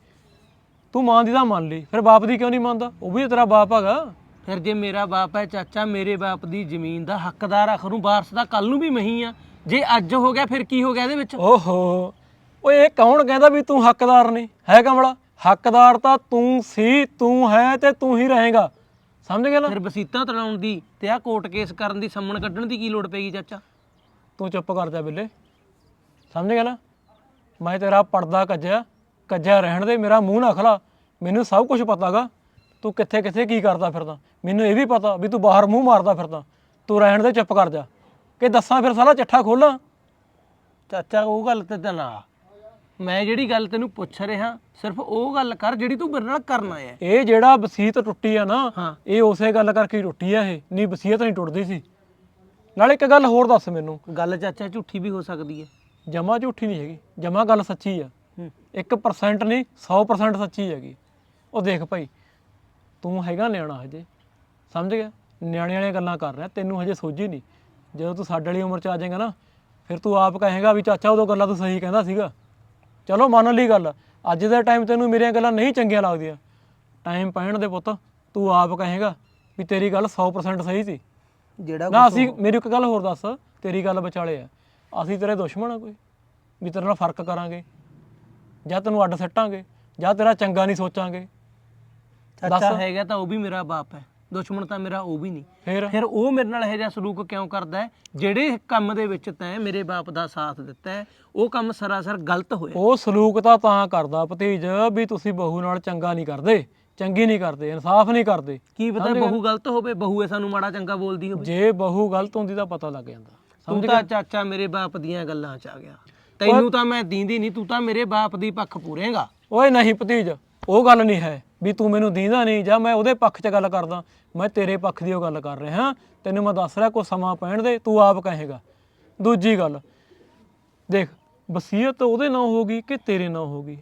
ਤੂੰ ਮਾਂ ਦੀ ਤਾਂ ਮੰਨ ਲਈ। ਫਿਰ ਬਾਪ ਦੀ ਕਿਉਂ ਨਹੀਂ ਮੰਨਦਾ? ਉਹ ਵੀ ਤੇਰਾ ਬਾਪ ਹੈਗਾ। ਫਿਰ ਜੇ ਮੇਰਾ ਬਾਪ ਹੈ ਚਾਚਾ ਮੇਰੇ ਬਾਪ ਦੀ ਜ਼ਮੀਨ ਦਾ ਹੱਕਦਾਰ ਆਖਰੂ ਵਾਰਸ ਦਾ ਕੱਲ ਨੂੰ ਵੀ ਮਹੀ ਆ। ਜੇ ਅੱਜ ਹੋ ਗਿਆ ਫਿਰ ਕੀ ਹੋ ਗਿਆ ਇਹਦੇ ਵਿੱਚ? ਓਹੋ। ਓਏ ਇਹ ਕੌਣ ਕਹਿੰਦਾ ਵੀ ਤੂੰ ਹੱਕਦਾਰ ਨਹੀਂ? ਹੈ ਕਮਲਾ? ਹੱਕਦਾਰ ਤਾਂ ਤੂੰ ਸੀ ਤੂੰ ਹੈ ਤੇ ਤੂੰ ਹੀ ਰਹੇਗਾ। ਸਮਝ ਗਿਆ ਨਾ? ਫਿਰ ਵਸੀਤਾਂ ਤੜਾਉਣ ਦੀ ਤੇ ਆ ਕੋਰਟ ਕੇਸ ਕਰਨ ਦੀ ਸੰਮਣ ਕੱਢਣ ਦੀ ਕੀ ਲੋੜ ਪੈਗੀ ਚਾਚਾ? ਤੂੰ ਚੁੱਪ ਕਰ ਜਾ ਬਿੱਲੇ। ਸਮਝ ਗਿਆ ਨਾ? ਮੈਂ ਤੇਰਾ ਪਰਦਾ ਕੱਜਿਆ ਕੱਜਿਆ ਰਹਿਣ ਦੇ ਮੇਰਾ ਮੂੰਹ ਨਾ ਖਲਾ। ਮੈਨੂੰ ਸਭ ਕੁਝ ਪਤਾਗਾ। ਤੂੰ ਕਿੱਥੇ ਕਿੱਥੇ ਕੀ ਕਰਦਾ ਫਿਰਦਾ? ਮੈਨੂੰ ਇਹ ਵੀ ਪਤਾ ਵੀ ਤੂੰ ਬਾਹਰ ਮੂੰਹ ਮਾਰਦਾ ਫਿਰਦਾ। ਤੂੰ ਰਹਿਣ ਦੇ ਚੁੱਪ ਕਰ ਜਾ। ਕਿ ਦੱਸਾਂ ਫਿਰ ਸਾਰਾ ਚੱਠਾ ਖੋਲਾਂ? ਚਾਚਾ ਉਹ ਗੱਲ ਤੇ ਤਾਂ ਨਾ ਮੈਂ ਜਿਹੜੀ ਗੱਲ ਤੈਨੂੰ ਪੁੱਛ ਰਿਹਾ ਸਿਰਫ ਉਹ ਗੱਲ ਕਰ ਜਿਹੜੀ ਤੂੰ ਮੇਰੇ ਨਾਲ ਕਰਨਾ ਹੈ ਇਹ ਜਿਹੜਾ ਵਸੀਅਤ ਟੁੱਟੀ ਆ ਨਾ। ਇਹ ਉਸੇ ਗੱਲ ਕਰਕੇ ਟੁੱਟੀ ਆ ਇਹ। ਨਹੀਂ ਵਸੀਅਤ ਨਹੀਂ ਟੁੱਟਦੀ ਸੀ। ਨਾਲੇ ਇੱਕ ਗੱਲ ਹੋਰ ਦੱਸ ਮੈਨੂੰ। ਗੱਲ ਚਾਚਾ ਝੂਠੀ ਵੀ ਹੋ ਸਕਦੀ ਹੈ। ਜਮਾ ਝੂਠੀ ਨਹੀਂ ਹੈਗੀ ਜਮਾ ਗੱਲ ਸੱਚੀ ਆ। ਹੂੰ। 1% ਨਹੀਂ 100% ਸੱਚੀ ਹੈਗੀ। ਉਹ ਦੇਖ ਭਾਈ ਤੂੰ ਹੈਗਾ ਨਿਆਣਾ ਹਜੇ ਸਮਝ ਗਿਆ? ਨਿਆਣੇ ਵਾਲੀਆਂ ਗੱਲਾਂ ਕਰ ਰਿਹਾ ਤੈਨੂੰ ਹਜੇ ਸੋਝੀ ਨਹੀਂ। ਜਦੋਂ ਤੂੰ ਸਾਡੇ ਵਾਲੀ ਉਮਰ ਚ ਆ ਜਾਏਗਾ ਨਾ ਫਿਰ ਤੂੰ ਆਪ ਕਹੇਗਾ ਵੀ ਚਾਚਾ ਉਦੋਂ ਗੱਲਾਂ ਤੂੰ ਸਹੀ ਕਹਿੰਦਾ ਸੀਗਾ। ਚਲੋ ਮੰਨ ਲਈ ਗੱਲ। ਅੱਜ ਦੇ ਟਾਈਮ ਤੈਨੂੰ ਮੇਰੀਆਂ ਗੱਲਾਂ ਨਹੀਂ ਚੰਗੀਆਂ ਲੱਗਦੀਆਂ। ਟਾਈਮ ਪੈਣ ਦੇ ਪੁੱਤ ਤੂੰ ਆਪ ਕਹੇਗਾ ਵੀ ਤੇਰੀ ਗੱਲ 100% ਸਹੀ ਸੀ। ਜਿਹੜਾ ਨਾ ਕੁਛ ਅਸੀਂ ਮੇਰੀ ਇੱਕ ਗੱਲ ਹੋਰ ਦੱਸ ਤੇਰੀ ਗੱਲ ਵਿਚਾਲੇ ਆ। ਅਸੀਂ ਤੇਰੇ ਦੁਸ਼ਮਣ ਆ ਕੋਈ? ਵੀ ਤੇਰੇ ਨਾਲ ਫ਼ਰਕ ਕਰਾਂਗੇ। ਜਾਂ ਤੈਨੂੰ ਅੱਡ ਸੱਟਾਂਗੇ ਜਾਂ ਤੇਰਾ ਚੰਗਾ ਨਹੀਂ ਸੋਚਾਂਗੇ। ਚਾਚਾ ਹੈਗਾ ਤਾਂ ਉਹ ਵੀ ਮੇਰਾ ਬਾਪ ਹੈ। ਦੁਸ਼ਮਣ ਤਾਂ ਮੇਰਾ ਉਹ ਵੀ ਨਹੀਂ। ਫਿਰ? ਫਿਰ ਉਹ ਮੇਰੇ ਨਾਲ ਇਹੋ ਜਿਹਾ ਸਲੂਕ ਕਿਉਂ ਕਰਦਾ ਹੈ? ਜਿਹੜੇ ਕੰਮ ਦੇ ਵਿੱਚ ਤੈਂ ਮੇਰੇ ਬਾਪ ਦਾ ਸਾਥ ਦਿੱਤਾ ਹੈ ਉਹ ਕੰਮ ਸਰਾਸਰ ਗਲਤ ਹੋਇਆ। ਉਹ ਸਲੂਕ ਤਾਂ ਤਾਂ ਕਰਦਾ ਭਤੀਜ ਵੀ ਤੁਸੀਂ ਬਹੂ ਨਾਲ ਚੰਗਾ ਨਹੀਂ ਕਰਦੇ। ਚੰਗੀ ਨਹੀਂ ਕਰਦੇ ਇਨਸਾਫ ਨਹੀਂ ਕਰਦੇ। ਕੀ ਪਤਾ ਬਹੂ ਗਲਤ ਹੋਵੇ ਬਹੂ ਇਹ ਸਾਨੂੰ ਮਾੜਾ ਚੰਗਾ ਬੋਲਦੀ ਹੋਵੇ। ਜੇ ਬਹੂ ਗਲਤ ਹੁੰਦੀ ਤਾਂ ਪਤਾ ਲੱਗ ਜਾਂਦਾ। ਤੂੰ ਤਾਂ ਚਾਚਾ ਮੇਰੇ ਬਾਪ ਦੀਆਂ ਗੱਲਾਂ 'ਚ ਆ ਗਿਆ। ਤੈਨੂੰ ਤਾਂ ਮੈਂ ਦੀਂਦੀ ਨਹੀਂ ਤੂੰ ਤਾਂ ਮੇਰੇ ਬਾਪ ਦੀ ਪੱਖ ਪੂਰੇਗਾ। ਓਏ ਨਹੀਂ ਭਤੀਜ ਉਹ ਗੱਲ ਨਹੀਂ ਹੈ ਵੀ ਤੂੰ ਮੈਨੂੰ ਦੀਂਦਾ ਨਹੀਂ ਜਾਂ ਮੈਂ ਉਹਦੇ ਪੱਖ 'ਚ ਗੱਲ ਕਰਦਾ। ਮੈਂ ਤੇਰੇ ਪੱਖ ਦੀ ਉਹ ਗੱਲ ਕਰ ਰਿਹਾ ਹਾਂ। ਤੈਨੂੰ ਮੈਂ ਦੱਸ ਰਿਹਾ ਕੋ ਸਮਾਂ ਪੈਣ ਦੇ ਤੂੰ ਆਪ ਕਹੇਗਾ। ਦੂਜੀ ਗੱਲ ਦੇਖ ਵਸੀਅਤ ਉਹਦੇ ਨਾਂ ਹੋਗੀ ਕਿ ਤੇਰੇ ਨਾਂ ਹੋਗੀ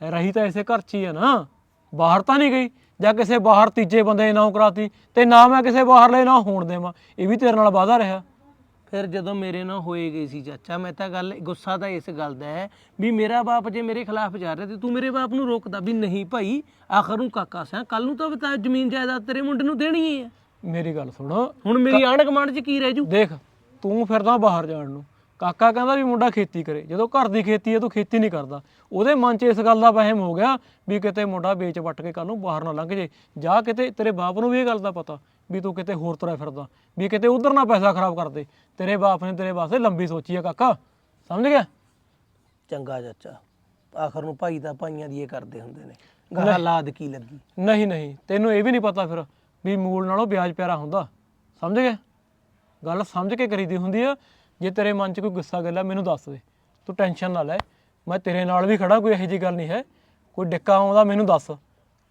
ਰਹੀ ਤਾਂ ਇਸੇ ਘਰ 'ਚ ਹੀ ਹੈ ਨਾ। ਬਾਹਰ ਤਾਂ ਨਹੀਂ ਗਈ ਜਾਂ ਕਿਸੇ ਬਾਹਰ ਤੀਜੇ ਬੰਦੇ ਦੇ ਨਾਂ ਕਰਾਤੀ ਤੇ ਨਾ ਮੈਂ ਕਿਸੇ ਬਾਹਰਲੇ ਨਾਂ ਹੋਣ ਦੇਵਾਂ ਇਹ ਵੀ ਤੇਰੇ ਨਾਲ ਵਾਦਾ ਰਿਹਾ। ਫਿਰ ਜਦੋਂ ਮੇਰੇ ਨਾਲ ਹੋਏ ਗਈ ਸੀ ਚਾਚਾ ਮੈਂ ਤਾਂ ਗੱਲ ਗੁੱਸਾ ਤਾਂ ਇਸ ਗੱਲ ਦਾ ਹੈ ਵੀ ਮੇਰਾ ਬਾਪ ਜੇ ਮੇਰੇ ਖਿਲਾਫ ਜਾ ਰਿਹਾ ਤੇ ਤੂੰ ਮੇਰੇ ਬਾਪ ਨੂੰ ਰੋਕਦਾ ਵੀ ਨਹੀਂ ਭਾਈ ਆਖਰ ਨੂੰ ਕਾਕਾ ਸਿਆ ਕੱਲ ਨੂੰ ਤਾਂ ਬਤਾ ਜ਼ਮੀਨ ਜਾਇਦਾਦ ਤੇਰੇ ਮੁੰਡੇ ਨੂੰ ਦੇਣੀ ਹੀ। ਮੇਰੀ ਗੱਲ ਸੁਣ। ਹੁਣ ਮੇਰੀ ਆਂਢ ਗੁਆਂਢ 'ਚ ਕੀ ਰਹਿ ਜੂ? ਦੇਖ ਤੂੰ ਫਿਰਦਾ ਬਾਹਰ ਜਾਣ ਨੂੰ। ਕਾਕਾ ਕਹਿੰਦਾ ਵੀ ਮੁੰਡਾ ਖੇਤੀ ਕਰੇ ਜਦੋਂ ਘਰ ਦੀ ਖੇਤੀ ਹੈ ਤੂੰ ਖੇਤੀ ਨਹੀਂ ਕਰਦਾ। ਉਹਦੇ ਮਨ 'ਚ ਇਸ ਗੱਲ ਦਾ ਵਹਿਮ ਹੋ ਗਿਆ ਵੀ ਕਿਤੇ ਮੁੰਡਾ ਵੇਚ ਵੱਟ ਕੇ ਕੱਲ ਨੂੰ ਬਾਹਰ ਨਾ ਲੰਘ ਜੇ ਜਾਂ ਕਿਤੇ ਤੇਰੇ ਬਾਪ ਨੂੰ ਵੀ ਇਹ ਗੱਲ ਦਾ ਪਤਾ ਵੀ ਤੂੰ ਕਿਤੇ ਹੋਰ ਤੁਰਿਆ ਫਿਰਦਾ ਵੀ ਕਿਤੇ ਉਧਰ ਨਾ ਪੈਸਾ ਖਰਾਬ ਕਰ ਦੇ। ਤੇਰੇ ਬਾਪ ਨੇ ਤੇਰੇ ਵਾਸਤੇ ਲੰਬੀ ਸੋਚੀ ਹੈ ਕਾਕਾ। ਸਮਝ ਗਿਆ? ਚੰਗਾ ਚਾਚਾ ਆਖਰ ਨੂੰ ਭਾਈ ਤਾਂ ਭਾਈਆਂ ਦੀ ਇਹ ਕਰਦੇ ਹੁੰਦੇ ਨੇ। ਗਾਹ ਲਾਦ ਕੀ ਲੱਗੀ? ਨਹੀਂ ਨਹੀਂ ਤੈਨੂੰ ਇਹ ਵੀ ਨਹੀਂ ਪਤਾ ਫਿਰ ਵੀ ਮੂਲ ਨਾਲੋਂ ਵਿਆਜ ਪਿਆਰਾ ਹੁੰਦਾ। ਸਮਝ ਗਿਆ? ਗੱਲ ਸਮਝ ਕੇ ਕਰੀਦੀ ਹੁੰਦੀ ਆ ਜੇ ਤੇਰੇ ਮਨ 'ਚ ਕੋਈ ਗੁੱਸਾ ਗੱਲ ਆ ਮੈਨੂੰ ਦੱਸ ਦੇ। ਤੂੰ ਟੈਨਸ਼ਨ ਨਾ ਲੈ। ਮੈਂ ਤੇਰੇ ਨਾਲ ਵੀ ਖੜਾ ਕੋਈ ਇਹੋ ਜਿਹੀ ਗੱਲ ਨਹੀਂ ਹੈ। ਕੋਈ ਡਿੱਕਾ ਆਉਂਦਾ, ਮੈਨੂੰ ਦੱਸ।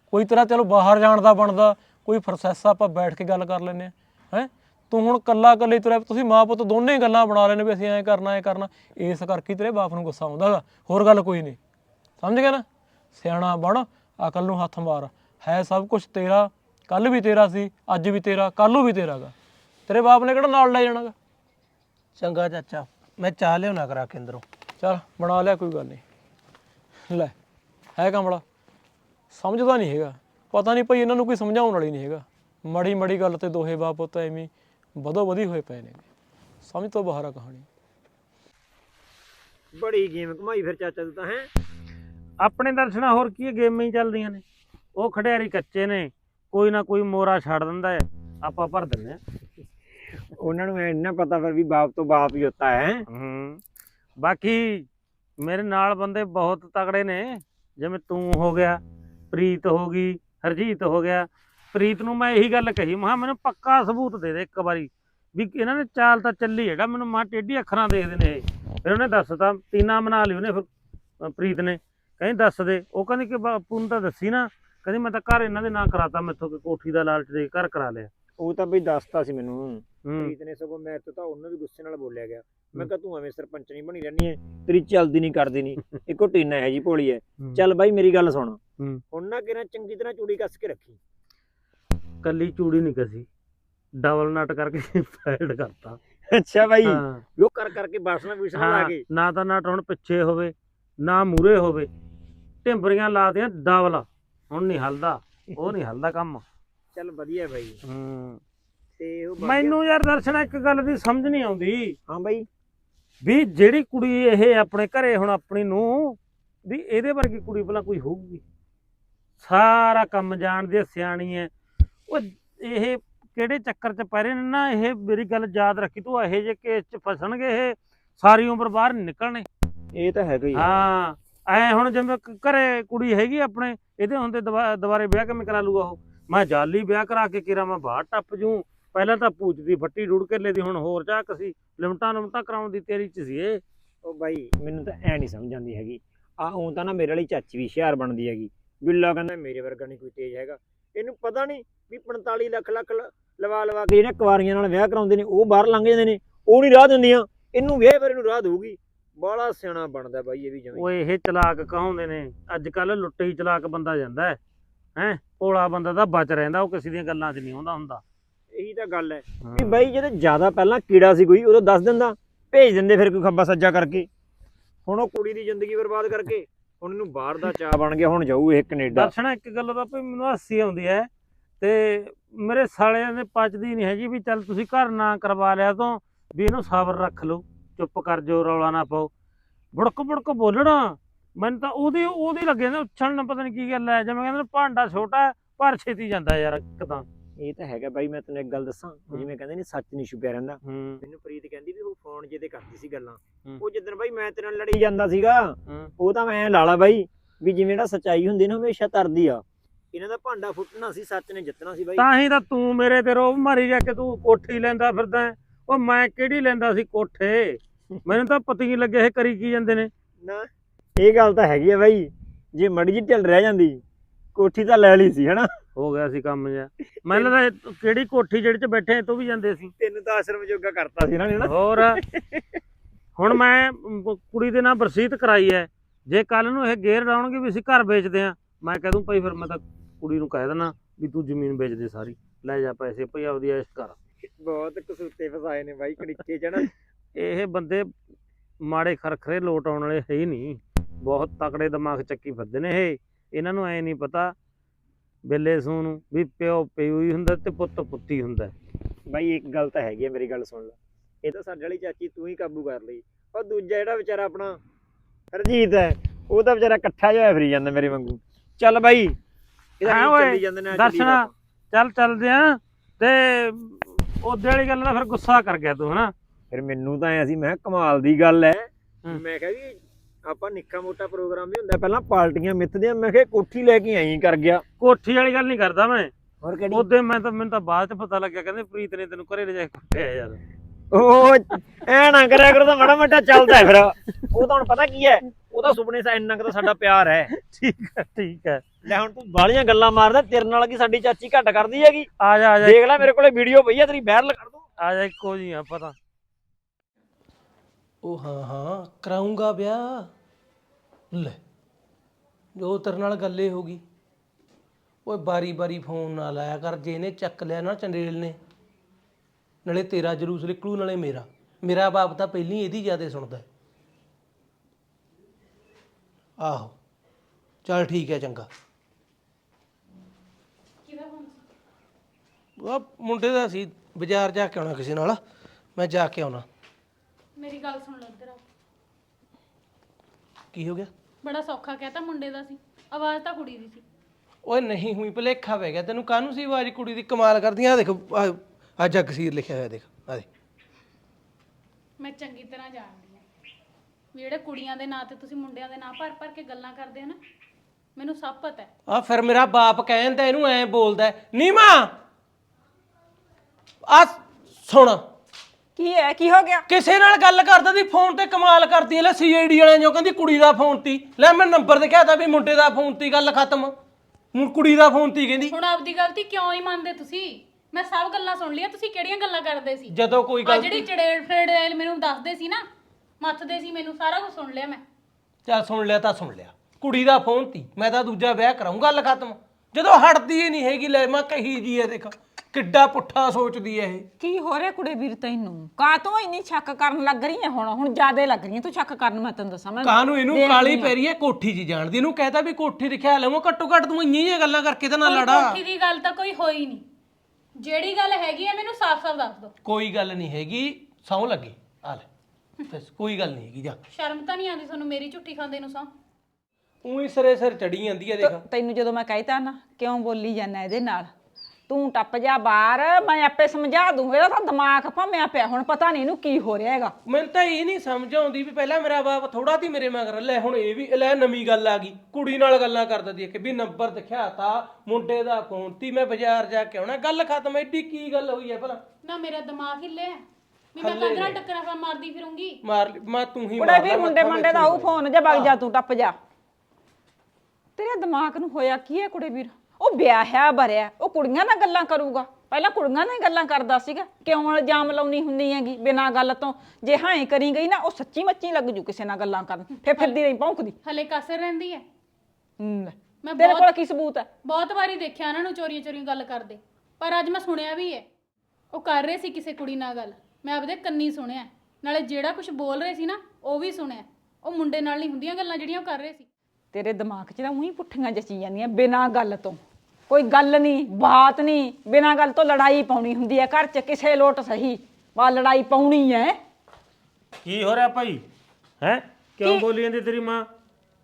ਕੋਈ ਤੇਰਾ, ਚਲੋ, ਬਾਹਰ ਜਾਣ ਦਾ ਬਣਦਾ, ਕੋਈ ਪ੍ਰੋਸੈਸ ਆਪਾਂ ਬੈਠ ਕੇ ਗੱਲ ਕਰ ਲੈਨੇ ਆ ਹੈ? ਤੂੰ ਹੁਣ ਕੱਲਾ ਕੱਲੇ ਤੁਰਿਆ, ਤੁਸੀਂ ਮਾਂ ਪੁੱਤ ਦੋਨੇ ਗੱਲਾਂ ਬਣਾ ਲੈਣੇ ਵੀ ਅਸੀਂ ਐਂ ਕਰਨਾ ਐਂ ਕਰਨਾ। ਇਸ ਕਰਕੇ ਤੇਰੇ ਬਾਪ ਨੂੰ ਗੁੱਸਾ ਆਉਂਦਾ ਗਾ। ਹੋਰ ਗੱਲ ਕੋਈ ਨਹੀਂ। ਸਮਝ ਗਿਆ ਨਾ? ਸਿਆਣਾ ਬਣ, ਅਕਲ ਨੂੰ ਹੱਥ ਮਾਰ। ਹੈ ਸਭ ਕੁਝ ਤੇਰਾ। ਕੱਲ ਵੀ ਤੇਰਾ ਸੀ, ਅੱਜ ਵੀ ਤੇਰਾ ਕੱਲ ਨੂੰ ਵੀ ਤੇਰਾਗਾ ਤੇਰੇ ਬਾਪ ਨੇ ਕਿਹੜਾ ਨਾਲ ਲੈ ਜਾਣਾਗਾ ਚੰਗਾ ਚਾਚਾ ਮੈਂ ਚਾਹ ਲਿਆਉਣਾ ਕਰਾ ਕੇ ਅੰਦਰੋਂ। ਚਲ ਬਣਾ ਲਿਆ ਕੋਈ ਗੱਲ ਨਹੀਂ। ਲੈ ਹੈ ਕਮਲਾ। ਸਮਝਦਾ ਨਹੀਂ ਹੈਗਾ। ਪਤਾ ਨਹੀਂ ਭਈ ਇਹਨਾਂ ਨੂੰ ਕੋਈ ਸਮਝਾਉਣ ਵਾਲੀ ਨਹੀਂ ਹੈਗਾ। ਮੜੀ ਮੜੀ ਗੱਲ ਤੇ ਦੋਹੇ ਬਾਪ ਪੁੱਤ ਐਵੇਂ ਵਧੋ ਵਧੀ ਹੋਏ ਪਏ ਨੇ ਸਮਝ ਤੋਂ ਬਾਹਰ ਆ ਕਹਾਣੀ। ਬੜੀ ਗੇਮ ਘਮਾਈ ਫਿਰ ਚਾਚਾ ਤੂੰ ਤਾਂ ਹੈ? ਆਪਣੇ ਦਰਸ਼ਨਾ ਹੋਰ ਕੀ ਗੇਮਾਂ ਹੀ ਚੱਲਦੀਆਂ ਨੇ? ਉਹ ਖੜਿਆਰੀ ਕੱਚੇ ਨੇ। ਕੋਈ ਨਾ ਕੋਈ ਮੋਰਾ ਛੱਡ ਦਿੰਦਾ ਹੈ। ਆਪਾਂ ਭਰ ਦਿੰਦੇ ਆ ਉਹਨਾਂ ਨੂੰ ਇੰਨਾ ਪਤਾ ਫਿਰ ਵੀ ਬਾਪ ਤੋਂ ਬਾਪ ਹੀ ਹੁੰਦਾ ਹੈ। ਹੂੰ। ਬਾਕੀ ਮੇਰੇ ਨਾਲ ਬੰਦੇ ਬਹੁਤ ਤਗੜੇ ਨੇ ਜਿਵੇਂ ਤੂੰ ਹੋ ਗਿਆ ਪ੍ਰੀਤ ਹੋ ਗਈ ਹਰਜੀਤ ਹੋ ਗਿਆ। ਪ੍ਰੀਤ ਨੂੰ ਮੈਂ ਇਹੀ ਗੱਲ ਕਹੀ ਮੈਂ ਕਿਹਾ ਮੈਨੂੰ ਪੱਕਾ ਸਬੂਤ ਦੇ ਦੇ ਇੱਕ ਵਾਰੀ ਵੀ ਇਹਨਾਂ ਨੇ ਚਾਲ ਤਾਂ ਚੱਲੀ ਹੈਗਾ ਮੈਨੂੰ ਮਾਂ ਟੇਢੀ ਅੱਖਰਾਂ ਦੇਖਦੇ ਨੇ ਫਿਰ ਉਹਨੇ ਦੱਸਤਾ ਤੀਨਾ ਬਣਾ ਲਈ ਉਹਨੇ ਫਿਰ ਪ੍ਰੀਤ ਨੇ। ਕਹਿੰਦੀ ਦੱਸ ਦੇ। ਉਹ ਕਹਿੰਦੀ ਕਿ ਬਾਪੂ ਨੂੰ ਤਾਂ ਦੱਸੀ ਨਾ ਕਹਿੰਦੀ ਮੈਂ ਤਾਂ ਘਰ ਇਹਨਾਂ ਦੇ ਨਾਂ ਕਰਾਤਾ ਮੈਥੋਂ ਕੋਠੀ ਦਾ ਲਾਲਚ ਦੇ ਘਰ ਕਰਾ ਲਿਆ। ਉਹ ਤਾਂ ਬਈ ਦੱਸਤਾ ਸੀ ਮੈਨੂੰ। ਪ੍ਰੀਤ ਨੇ ਸਗੋਂ ਮੈਂ ਤੋਂ ਉਹਨਾਂ ਵੀ ਗੁੱਸੇ ਨਾਲ ਬੋਲਿਆ ਗਿਆ। ਮੈਂ ਕਿਹਾ ਤੂੰ ਐਵੇਂ ਸਰਪੰਚ ਨਹੀਂ ਬਣੀ ਰਹਿਣੀ ਹੈ ਤੇਰੀ ਚੱਲਦੀ ਨਹੀਂ ਕਰਦੀ ਨਹੀਂ। ਇੱਕੋ ਟੀਨਾ ਹੈ ਜੀ ਭੋਲੀ ਹੂੰ। ਚੱਲ ਬਾਈ ਮੇਰੀ ਗੱਲ ਸੁਣ। ਹੁਣ ਨਾ ਚੰਗੀ ਤਰ੍ਹਾਂ ਚੂੜੀ ਕੱਸ ਕੇ ਰੱਖੀ। ਕੱਲੀ ਚੂੜੀ ਨਹੀਂ ਕਸੀ। ਡਬਲ ਨਟ ਕਰਕੇ ਫਾਈਡ ਕਰਤਾ। ਅੱਛਾ ਬਾਈ। ਉਹ ਕਰ ਕਰਕੇ ਬਾਸਣਾ ਬੂਸਣਾ ਲਾ ਕੇ। ਨਾ ਤਾਂ ਨਟ ਹੁਣ ਪਿੱਛੇ ਹੋਵੇ ਨਾ ਮੂਰੇ ਹੋਵੇ। ਢਿੰਬਰੀਆਂ ਲਾਤੀਆਂ ਡਬਲ। ਹੁਣ ਨਹੀਂ ਹਲਦਾ। ਉਹ ਨਹੀਂ ਹਲਦਾ ਕੰਮ। ਚੱਲ ਵਧੀਆ ਬਾਈ। ਹੂੰ। ਤੇ ਉਹ ਬਾਕੀ- ਮੈਨੂੰ ਯਾਰ ਦਰਸ਼ਨ ਇੱਕ ਗੱਲ ਦੀ ਸਮਝ ਨਹੀਂ ਆਉਂਦੀ। ਹਾਂ ਬਾਈ। ਵੀ ਜਿਹੜੀ ਕੁੜੀ ਇਹ ਆਪਣੇ ਘਰੇ ਹੁਣ ਆਪਣੀ ਨੂੰ ਵੀ ਇਹਦੇ ਵਰਗੀ ਕੁੜੀ ਭਲਾ ਕੋਈ ਹੋਊਗੀ? ਸਾਰਾ ਕੰਮ ਜਾਣਦੀ ਹੈ ਸਿਆਣੀ ਹੈ ਉਹ ਇਹ ਕਿਹੜੇ ਚੱਕਰ 'ਚ ਪੈ ਰਹੇ ਨੇ ਨਾ ਇਹ ਮੇਰੀ ਗੱਲ ਯਾਦ ਰੱਖੀ ਤੂੰ ਇਹੋ ਜਿਹੇ ਕੇਸ 'ਚ ਫਸਣਗੇ ਇਹ ਸਾਰੀ ਉਮਰ ਬਾਹਰ ਨਹੀਂ ਨਿਕਲਣੇ। ਇਹ ਤਾਂ ਹੈਗਾ ਹੀ ਆ। ਹਾਂ ਐ ਹੁਣ ਜਿਵੇਂ ਕ- ਘਰੇ ਕੁੜੀ ਹੈਗੀ ਆਪਣੇ ਇਹਦੇ ਹੁੰਦੇ ਦੁਬਾ- ਦੁਬਾਰੇ ਵਿਆਹ ਕਿਵੇਂ ਕਰਾ ਲੂਗਾ ਉਹ? ਮੈਂ ਜਾਲੀ ਵਿਆਹ ਕਰਾ ਕੇ ਕਿਰਾ ਮੈਂ ਬਾਹਰ ਟੱਪ ਜੂ। ਪਹਿਲਾਂ ਤਾਂ ਪੂਜਦੀ ਫੱਟੀ ਡੂੜ ਕੇ ਲੈਦੀ ਹੁਣ ਹੋਰ ਝਾਕ ਸੀ। ਲਿਮਟਾਂ ਲਿਮਟਾਂ ਕਰਾਉਣ ਦੀ ਤੇਰੀ ਚ ਸੀ ਇਹ। ਉਹ ਬਾਈ ਮੈਨੂੰ ਤਾਂ ਐ ਨਹੀਂ ਸਮਝ ਆਉਂਦੀ ਹੈਗੀ। ਆ ਉਹ ਤਾਂ ਨਾ ਮੇਰੇ ਵਾਲੀ ਚਾਚੀ ਵੀ ਹੁਸ਼ਿਆਰ ਬਣਦੀ ਹੈਗੀ। ਬਿੱਲਾ ਕਹਿੰਦਾ ਮੇਰੇ ਵਰਗਾ ਨਹੀਂ ਕੋਈ ਤੇਜ ਹੈਗਾ। ਇਹਨੂੰ ਪਤਾ ਨਹੀਂ ਵੀ 45 ਲੱਖ ਲੱਖ ਲਵਾ ਲਵਾ ਕੇ ਜਿਹੜੇ ਕੁਆਰੀਆਂ ਨਾਲ ਵਿਆਹ ਕਰਾਉਂਦੇ ਨੇ ਉਹ ਬਾਹਰ ਲੰਘ ਜਾਂਦੇ ਨੇ ਉਹ ਨਹੀਂ ਰਾਹ ਦਿੰਦੀਆਂ। ਇਹਨੂੰ ਵਿਆਹ ਬਾਰੇ ਨੂੰ ਰਾਹ ਦਊਗੀ। ਬਾਲਾ ਸਿਆਣਾ ਬਣਦਾ ਬਾਈ ਇਹ ਵੀ ਜਮੀ। ਓਏ ਇਹ ਚਲਾਕ ਕਹਾਉਂਦੇ ਨੇ ਅੱਜ ਕੱਲ ਲੁੱਟੇ ਹੀ ਚਲਾਕ ਬੰਦਾ ਜਾਂਦਾ ਹੈ। ਹੈ ਭੋਲਾ ਬੰਦਾ ਤਾਂ ਬਚ ਰਹਿੰਦਾ ਉਹ ਕਿਸੇ ਦੀਆਂ ਗੱਲਾਂ 'ਚ ਨਹੀਂ ਆਉਂਦਾ ਹੁੰਦਾ। ਇਹੀ ਤਾਂ ਗੱਲ ਹੈ ਵੀ ਬਾਈ ਜਦੋਂ ਜ਼ਿਆਦਾ ਪਹਿਲਾਂ ਕੀੜਾ ਸੀ ਕੋਈ ਉਦੋਂ ਦੱਸ ਦਿੰਦਾ ਭੇਜ ਦਿੰਦੇ ਫਿਰ ਕੋਈ ਖੱਬਾ ਸੱਜਾ ਕਰਕੇ। ਹੁਣ ਉਹ ਕੁੜੀ ਦੀ ਜ਼ਿੰਦਗੀ ਬਰਬਾਦ ਕਰਕੇ ਹੁਣ ਇਹਨੂੰ ਬਾਹਰ ਦਾ ਚਾਹ ਬਣ ਗਿਆ ਹੁਣ ਜਾਊ ਇਹ ਕੈਨੇਡਾ। ਦਰਸ਼ਨਾ ਇੱਕ ਗੱਲ ਦਾ ਭਈ ਮੈਨੂੰ ਹਾਸੀ ਆਉਂਦੀ ਹੈ ਤੇ ਮੇਰੇ ਸਾਲਿਆਂ ਦੇ ਪਚਦੀ ਨਹੀਂ ਹੈਗੀ ਵੀ ਚੱਲ ਤੁਸੀਂ ਘਰ ਨਾ ਕਰਵਾ ਲਿਆ ਤੋਂ ਵੀ ਇਹਨੂੰ ਸਬਰ ਰੱਖ ਲਓ ਚੁੱਪ ਕਰ ਜੋ ਰੌਲਾ ਨਾ ਪਾਓ। ਬੁੜਕ ਬੁੜਕ ਬੋਲਣਾ ਮੈਨੂੰ ਤਾਂ ਉਹਦੀ ਉਹਦੀ ਲੱਗੇ ਨਾ ਉਛਲਣ ਪਤਾ ਨਹੀਂ ਕੀ ਗੱਲ ਹੈ ਜਿਵੇਂ ਕਹਿੰਦੇ ਭਾਂਡਾ ਛੋਟਾ ਪਰ ਛੇਤੀ ਜਾਂਦਾ ਯਾਰ ਇੱਕ ਤਾਂ। ਇਹ ਤਾਂ ਹੈਗਾ ਬਾਈ ਮੈਂ ਤੈਨੂੰ ਇੱਕ ਗੱਲ ਦੱਸਾਂ। ਜਿਵੇਂ ਕਹਿੰਦੇ ਨੇ ਸੱਚ ਨਹੀਂ ਛੁਪਿਆ ਰਹਿੰਦਾ। ਮੈਨੂੰ ਪ੍ਰੀਤ ਕਹਿੰਦੀ ਵੀ ਉਹ ਫੋਨ ਜੇ ਤੇ ਕਰਦੀ ਸੀ ਗੱਲਾਂ। ਉਹ ਜਿੱਦਣ ਬਾਈ ਮੈਂ ਤੇਰੇ ਨਾਲ ਲੜੀ ਜਾਂਦਾ ਸੀਗਾ ਉਹ ਤਾਂ ਮੈਂ ਲਾਲਾ ਬਾਈ ਵੀ ਜਿਵੇਂ ਜਿਹੜਾ ਸੱਚਾਈ ਹੁੰਦੀ ਨਾ ਹਮੇਸ਼ਾ ਤਰਦੀ ਆ। ਇਹਨਾਂ ਦਾ ਭਾਂਡਾ ਫੁੱਟਣਾ ਸੀ ਸੱਚ ਨੇ ਜਿੱਤਣਾ ਸੀ ਬਾਈ। ਤਾਂ ਹੀ ਤਾਂ ਤੂੰ ਮੇਰੇ ਤੇ ਰੋਬ ਮਾਰੀ ਜਾ ਕੇ ਤੂੰ ਕੋਠੀ ਲੈਂਦਾ ਫਿਰਦਾ। ਉਹ ਮੈਂ ਕਿਹੜੀ ਲੈਂਦਾ ਸੀ ਕੋਠੇ? ਮੈਨੂੰ ਤਾਂ ਪਤਾ ਹੀ ਲੱਗਿਆ ਇਹ ਕਰੀ ਕੀ ਜਾਂਦੇ ਨੇ। ਨਾ ਇਹ ਗੱਲ ਤਾਂ ਹੈਗੀ ਆ ਬਾਈ ਜੇ ਮੜੀ ਜੀ ਢਿੱਲ ਰਹਿ ਜਾਂਦੀ ਕੋਠੀ ਤਾਂ ਲੈ ਲਈ ਸੀ ਹਨਾ? ਹੋ ਗਿਆ ਸੀ ਕੰਮ ਜਿਹਾ। ਮੈਨੂੰ ਤਾਂ ਇਹ ਕਿਹੜੀ ਕੋਠੀ ਜਿਹੜੇ ਚ ਬੈਠੇ ਤੂੰ ਵੀ ਜਾਂਦੇ ਸੀ। ਤੈਨੂੰ ਤਾਂ ਆਸ਼ਰਮ ਜੋਗਾ ਕਰਤਾ ਸੀ ਇਹਨਾਂ ਨੇ ਨਾ। ਹੋਰ। ਹੁਣ ਮੈਂ ਕੁੜੀ ਦੇ ਨਾਲ ਬਰਸੀਤ ਕਰਾਈ ਐ। ਜੇ ਕੱਲ ਨੂੰ ਇਹ ਗੇਰ ਡਾਉਣਗੇ ਵੀ ਅਸੀਂ ਘਰ ਵੇਚਦੇ ਆ ਮੈਂ ਕਹਿ ਦੂੰ ਭਾਈ ਫਿਰ ਮੈਂ ਤਾਂ ਕੁੜੀ ਨੂੰ ਕਹਿ ਦੇਣਾ ਵੀ ਤੂੰ ਜ਼ਮੀਨ ਵੇਚ ਦੇ ਸਾਰੀ। ਲੈ ਜਾ ਪੈਸੇ ਭਈ ਆਪਦੀ ਐਸ਼ ਕਰ। ਬਹੁਤ ਕਸੂਤੇ ਫਸਾਏ ਨੇ ਬਾਈ ਚ ਨਾ। ਇਹ ਬੰਦੇ ਮਾੜੇ ਖਰਖਰੇ ਲੋਟ ਆਉਣ ਵਾਲੇ ਹੈ ਹੀ ਨਹੀਂ। ਬਹੁਤ ਤਕੜੇ ਦਿਮਾਗ ਚੱਕੀ ਫਿਰਦੇ ਨੇ ਇਹ। ਇਹਨਾਂ ਨੂੰ ਐ ਨਹੀਂ ਪਤਾ ਬੇਲੇ ਸੂ ਨੂੰ ਵੀ ਪਿਓ ਪਿਓ ਹੀ ਹੁੰਦਾ ਤੇ ਪੁੱਤ ਪੁੱਤੀ ਹੁੰਦਾ। ਬਾਈ ਇੱਕ ਗੱਲ ਤਾਂ ਹੈਗੀ ਆ ਮੇਰੀ ਗੱਲ ਸੁਣ ਲੈ। ਇਹ ਤਾਂ ਸਾਡੇ ਵਾਲੀ ਚਾਚੀ ਤੂੰ ਹੀ ਕਾਬੂ ਕਰ ਲਈ। ਉਹ ਦੂਜਾ ਜਿਹੜਾ ਵਿਚਾਰਾ ਆਪਣਾ ਹਰਜੀਤ ਹੈ ਉਹ ਤਾਂ ਵਿਚਾਰਾ ਇਕੱਠਾ ਜਿਹਾ ਫਿਰੀ ਜਾਂਦਾ ਮੇਰੇ ਵਾਂਗੂ। ਚੱਲ ਬਾਈ ਇਹਦਾ ਹਾਂ ਓਏ, ਚੱਲੀ ਜਾਂਦੇ ਨੇ ਦਰਸ਼ਨਾ ਚੱਲ ਚੱਲਦੇ ਆ ਤੇ ਉਹਦੇ ਵਾਲੀ ਗੱਲ ਦਾ ਫਿਰ ਗੁੱਸਾ ਕਰ ਗਿਆ ਤੂੰ ਹਨਾ? ਫਿਰ ਮੈਨੂੰ ਤਾਂ ਐ ਸੀ ਮੈਂ ਕਮਾਲ ਦੀ ਗੱਲ ਹੈ। ਹੂੰ। ਮੈਂ ਕਿਹਾ ਵੀ ਆਪਾਂ ਨਿੱਕਾ ਮੋਟਾ ਪ੍ਰੋਗਰਾਮ ਵੀ ਹੁੰਦਾ ਪਹਿਲਾਂ ਪਾਰਟੀਆਂ ਮਿੱਥਦੇ ਆ ਮੈਂ ਕਿਹਾ ਕੋਠੀ ਲੈ ਕੇ ਆਈ ਕਰ ਗਿਆ। ਕੋਠੀ ਵਾਲੀ ਗੱਲ ਨਹੀਂ ਕਰਦਾ ਮੈਂ। ਹੋਰ ਕਿਹੜੀ? ਉਹਦੇ ਮੈਂ ਤਾਂ ਮੈਨੂੰ ਤਾਂ ਬਾਅਦ ਚ ਪਤਾ ਲੱਗਿਆ ਕਹਿੰਦੇ ਪ੍ਰੀਤ ਨੇ ਤੈਨੂੰ ਘਰੇ ਲਿਜਾ ਕੇ ਕੁੱਟਿਆ ਯਾਰ। ਉਹ ਐ ਨਾ ਕਰਿਆ ਕਰੋ ਤਾਂ ਮਾੜਾ ਮੋਟਾ ਚੱਲਦਾ ਹੈ ਫਿਰ। ਉਹ ਤਾਂ ਹੁਣ ਪਤਾ ਕੀ ਹੈ ਉਹਦਾ ਸੁਪਨੇ ਸਾ ਇੰਨਾ ਕੁ ਤਾਂ ਸਾਡਾ ਪਿਆਰ ਹੈ। ਠੀਕ ਹੈ ਠੀਕ ਹੈ। ਲੈ ਹੁਣ ਤੂੰ ਬਾਲੀਆਂ ਗੱਲਾਂ ਮਾਰਦਾ ਤੇਰੇ ਨਾਲ ਕੀ ਸਾਡੀ ਚਾਚੀ ਘੱਟ ਕਰਦੀ ਹੈਗੀ? ਆ ਜਾ ਆ ਜਾ। ਦੇਖ ਲੈ ਮੇਰੇ ਕੋਲੇ ਵੀਡੀਓ ਪਈ ਆ ਤੇਰੀ ਵਾਇਰਲ ਕਰ ਦੂੰ। ਆ ਜਾ ਇੱਕੋ ਜੀ ਆ ਪਤਾ ਉਹ ਹਾਂ ਹਾਂ ਕਰਾਉਂਗਾ ਵਿਆਹ। ਲੈ ਜੋ ਤੇਰੇ ਨਾਲ ਗੱਲੇ ਹੋ ਗਈ ਓਏ ਬਾਰੀ ਬਾਰੀ ਫੋਨ ਨਾ ਲਾਇਆ ਕਰ ਜੇ ਇਹਨੇ ਚੱਕ ਲਿਆ ਨਾ ਚੰਡੇਲ ਨੇ ਨਾਲੇ ਤੇਰਾ ਜਲੂਸ ਨਿਕਲੂ ਨਾਲੇ ਮੇਰਾ। ਮੇਰਾ ਬਾਪ ਤਾਂ ਪਹਿਲੀ ਇਹਦੀ ਜ਼ਿਆਦਾ ਸੁਣਦਾ ਹੈ। ਆਹੋ ਚੱਲ ਠੀਕ ਹੈ ਚੰਗਾ। ਉਹ ਮੁੰਡੇ ਦਾ ਸੀ ਬਾਜ਼ਾਰ ਜਾ ਕੇ ਆਉਣਾ ਕਿਸੇ ਨਾਲ ਮੈਂ ਜਾ ਕੇ ਆਉਣਾ। ਮੇਰੀ ਗੱਲ ਸੁਣ ਲਓ ਇੱਧਰ ਆ। ਕੀ ਹੋ ਗਿਆ? ਬੜਾ ਸੌਖਾ ਕਹਤਾ ਮੁੰਡੇ ਦਾ ਸੀ। ਆਵਾਜ਼ ਤਾਂ ਕੁੜੀ ਦੀ ਸੀ। ਓਏ ਨਹੀਂ ਹੋਈ ਭਲੇਖਾ ਪੈ ਗਿਆ। ਤੈਨੂੰ ਕਾਹਨੂੰ ਸੀ ਆਵਾਜ਼ ਕੁੜੀ ਦੀ? ਕਮਾਲ ਕਰਦੀਆਂ ਆ। ਦੇਖ ਆ ਜਗਸੀਰ ਲਿਖਿਆ ਹੋਇਆ ਦੇਖ। ਆ ਦੇ ਮੈਂ ਚੰਗੀ ਤਰ੍ਹਾਂ ਜਾਣਦੀ ਹਾਂ। ਵੀ ਜਿਹੜੇ ਕੁੜੀਆਂ ਦੇ ਨਾਂ ਤੇ ਤੁਸੀਂ ਮੁੰਡਿਆਂ ਦੇ ਨਾਂ ਭਰ ਭਰ ਕੇ ਗੱਲਾਂ ਕਰਦੇ ਹੋ ਨਾ ਮੈਨੂੰ ਸਭ ਪਤਾ ਹੈ। ਆ ਫਿਰ ਮੇਰਾ ਬਾਪ ਕਹਿੰਦਾ ਇਹਨੂੰ ਐ ਬੋਲਦਾ ਨੀਮਾ! ਆ ਸੁਣ। ਕੀ ਹੈ? ਕੀ ਹੋ ਗਿਆ? ਕਿਸੇ ਨਾਲ ਗੱਲ ਕਰਦਾ ਦੀ ਫੋਨ ਤੇ ਕਮਾਲ ਕਰਦੀ ਐ ਲੈ ਸੀਆਈਡੀ ਵਾਲਿਆਂ ਜੋ ਕਹਿੰਦੀ ਕੁੜੀ ਦਾ ਫੋਨ ਤੀ। ਲੈ ਮੈਂ ਨੰਬਰ ਦਿਖਾਇਆ ਤਾਂ ਵੀ ਮੁੰਡੇ ਦਾ ਫੋਨ ਤੀ ਗੱਲ ਖਤਮ। ਹੁਣ ਕੁੜੀ ਦਾ ਫੋਨ ਤੀ ਕਹਿੰਦੀ। ਹੁਣ ਆਪਦੀ ਗਲਤੀ ਕਿਉਂ ਨਹੀਂ ਮੰਨਦੇ ਤੁਸੀਂ? ਮੈਂ ਸਭ ਗੱਲਾਂ ਸੁਣ ਲਈਆਂ ਤੁਸੀਂ ਕਿਹੜੀਆਂ ਗੱਲਾਂ ਕਰਦੇ ਸੀ? ਜਦੋਂ ਕੋਈ ਆ ਗੱਲ ਜਿਹੜੀ ਚੜੇਲ ਫਰੇਡ ਮੈਨੂੰ ਦੱਸਦੇ ਸੀ ਨਾ ਮੱਥਦੇ ਸੀ ਮੈਨੂੰ ਸਾਰਾ ਕੁਝ ਸੁਣ ਲਿਆ ਮੈਂ। ਚੱਲ ਸੁਣ ਲਿਆ ਤਾਂ ਸੁਣ ਲਿਆ। ਕੁੜੀ ਦਾ ਫੋਨ ਤੀ ਮੈਂ ਤਾਂ ਦੂਜਾ ਵਿਆਹ ਕਰਾਉਂ ਗੱਲ ਖਤਮ। ਜਦੋਂ ਹਟਦੀ ਹੀ ਨਹੀਂ ਹੈਗੀ ਲੈ ਮੈਂ ਕਹੀ ਜੀ ਐ ਦੇਖ। ਕਿੱਡਾ ਪੁੱਠਾ ਸੋਚਦੀ ਐ ਇਹ। ਕੀ ਹੋ ਰਿਹਾ ਕੁੜੇ ਵੀਰ ਤੈਨੂੰ? ਕਾ ਤੂੰ ਇੰਨੀ ਸ਼ੱਕ ਕਰਨ ਲੱਗ ਰਹੀ ਹੈ ਹੁਣ? ਹੁਣ ਜ਼ਿਆਦੇ ਲੱਗ ਰਹੀ ਹੈ ਤੂੰ ਸ਼ੱਕ ਕਰਨ ਮੈਂ ਤੈਨੂੰ ਦੱਸਾਂ ਮੈਂ ਕਾਹਨੂੰ ਇਹਨੂੰ ਕਾਲੀ ਹਾਂ। ਪੈ ਰਹੀ ਐ? ਕੋਠੀ 'ਚ ਜਾਣਦੀ ਇਹਨੂੰ ਕਹਿਤਾ ਵੀ ਕੋਠੀ ਦਿਖਾ ਲਵਾਂ ਘੱਟੋ ਘੱਟ ਤੂੰ ਇੰਨੀਆਂ ਜਿਹੀਆਂ ਗੱਲਾਂ ਕਰਕੇ ਤਾਂ ਨਾ ਲੜਾ। ਕੋਠੀ ਦੀ ਗੱਲ ਤਾਂ ਕੋਈ ਹੋਈ ਨਹੀਂ। ਜਿਹੜੀ ਗੱਲ ਹੈਗੀ ਹੈ ਮੈਨੂੰ ਸਾਫ਼-ਸਾਫ਼ ਦੱਸ ਦਿਓ ਕੋਈ ਗੱਲ ਨਹੀਂ ਹੈਗੀ ਸੌ ਲੱਗੀ। ਆ ਲੈ ਬਸ ਕੋਈ ਗੱਲ ਨਹੀਂ ਹੈਗੀ ਜਾ। ਸ਼ਰਮ ਤਾਂ ਨਹੀਂ ਆਉਂਦੀ ਤੁਹਾਨੂੰ ਮੇਰੀ ਝੁੱਠੀ ਖਾਂਦੇ ਨੂੰ ਸਾਂ? ਉਹੀ ਸਰੇ ਸਰ ਚੜੀ ਜਾਂਦੀ ਐ ਦੇਖ। ਤੈਨੂੰ ਜਦੋਂ ਮੈਂ ਕਹਿਤਾ ਨਾ ਕਿਉਂ ਬੋਲੀ ਜਾਂਦਾ ਇਹਦੇ ਨਾਲ? ਤੂੰ ਟੱਪ ਜਾ ਬਾਹਰ ਮੈਂ ਆਪੇ ਸਮਝਾ ਦੂੰ ਇਹਦਾ ਤਾਂ ਦਿਮਾਗ ਭੰਮਿਆ ਪਿਆ ਹੁਣ ਪਤਾ ਨਹੀਂ ਇਹਨੂੰ ਕੀ ਹੋ ਰਿਹਾ ਹੈਗਾ। ਮੈਨੂੰ ਤਾਂ ਇਹ ਨਹੀਂ ਸਮਝ ਆਉਂਦੀ ਵੀ ਪਹਿਲਾਂ ਮੇਰਾ ਬਾਪ ਥੋੜਾ ਤੀ ਮੇਰੇ ਮਗਰ ਲੈ ਹੁਣ ਇਹ ਵੀ ਲੈ ਨਵੀਂ ਗੱਲ ਆ ਗਈ ਕੁੜੀ ਨਾਲ ਗੱਲਾਂ ਕਰਦਾ ਦੀ ਕਿ ਵੀ ਨੰਬਰ ਦਿਖਿਆ ਤਾ ਮੁੰਡੇ ਦਾ ਫੋਨ ਤੀ ਮੈਂ ਬਾਜ਼ਾਰ ਜਾ ਕੇ ਆਉਣਾ ਗੱਲ ਖਤਮ ਐਡੀ ਕੀ ਗੱਲ ਹੋਈ ਐ ਭਲਾ? ਨਾ ਮੇਰਾ ਦਿਮਾਗ ਹਿੱਲਿਆ ਵੀ ਮੈਂ ਕੰਦਰਾ ਟੱਕਰਾਂ ਮਾਰਦੀ ਫਿਰੂੰਗੀ। ਮਾਰ ਲਈ- ਮੈਂ ਤੂੰ ਹੀ ਕੁੜੇ ਮਾਰ ਵੀ ਲੈ, ਮੁੰਡੇ ਮੱਥਾ ਮੁੰਡੇ ਦਾ ਉਹ ਫੋਨ ਜੇ ਵਗ ਜਾ ਤੂੰ ਟੱਪ ਜਾ। ਤੇਰੇ ਦਿਮਾਗ ਨੂੰ ਹੋਇਆ ਕੀ ਹੈ ਕੁੜੇ ਵੀਰ? ਉਹ ਵਿਆਹਿਆ ਭਰਿਆ ਉਹ ਕੁੜੀਆਂ ਨਾਲ ਗੱਲਾਂ ਕਰੂਗਾ। ਪਹਿਲਾਂ ਕੁੜੀਆਂ ਨਾਲ ਹੀ ਗੱਲਾਂ ਕਰਦਾ ਸੀਗਾ ਕਿਉਂ ਇਲਜ਼ਾਮ ਲਾਉਣੀ ਹੁੰਦੀ ਹੈਗੀ ਬਿਨਾਂ ਗੱਲ ਤੋਂ? ਜੇ ਹਾਂ ਹੀ ਕਰੀ ਗਈ ਨਾ ਉਹ ਸੱਚੀ ਮੱਚੀ ਲੱਗ ਜੂ ਕਿਸੇ ਨਾਲ ਗੱਲਾਂ ਕਰਨ। ਫੇਰ ਫਿਰਦੀ ਰਹੀ ਭੌਂਕਦੀ। ਹਲੇ ਕਸਰ ਰਹਿੰਦੀ ਹੈ। ਹੂੰ ਲੈ। ਮੈਂ ਤੇਰੇ ਬਹੁਤ- ਕੋਲ ਕੀ ਸਬੂਤ ਹੈ? ਬਹੁਤ ਵਾਰੀ ਦੇਖਿਆ ਇਹਨਾਂ ਨੂੰ ਚੋਰੀਆਂ ਚੋਰੀਆਂ ਗੱਲ ਕਰਦੇ। ਪਰ ਅੱਜ ਮੈਂ ਸੁਣਿਆ ਵੀ ਹੈ। ਉਹ ਕਰ ਰਹੇ ਸੀ ਕਿਸੇ ਕੁੜੀ ਨਾਲ ਗੱਲ। ਮੈਂ ਆਪਦੇ ਕੰਨੀ ਸੁਣਿਆ। ਨਾਲੇ ਜਿਹੜਾ ਕੁਝ ਬੋਲ ਰਹੇ ਸੀ ਨਾ ਉਹ ਵੀ ਸੁਣਿਆ। ਉਹ ਮੁੰਡੇ ਨਾਲ ਨਹੀਂ ਹੁੰਦੀਆਂ ਗੱਲਾਂ ਜਿਹੜੀਆਂ ਉਹ ਕਰ ਰਹੇ ਸੀ। ਤੇਰੇ ਦਿਮਾਗ 'ਚ ਨਾ ਉਹੀ ਪੁੱਠੀਆਂ ਜਚੀ ਜਾਂਦੀਆਂ ਬਿਨਾਂ ਗੱਲ ਤੋਂ। ਕੋਈ ਗੱਲ ਨਹੀਂ ਬਾਤ ਨਹੀਂ ਬਿਨਾਂ ਗੱਲ ਤੋਂ ਲੜਾਈ ਪਾਉਣੀ ਹੁੰਦੀ ਹੈ ਘਰ 'ਚ ਕਿਸੇ ਲੋਟ ਸਹੀ ਬਾ ਲੜਾਈ ਪਾਉਣੀ ਹੈ। ਕੀ ਹੋ ਰਿਹਾ ਭਾਈ? ਹੈ? ਕਿਉਂ ਬੋਲੀ ਜਾਂਦੀ ਤੇਰੀ ਮਾਂ?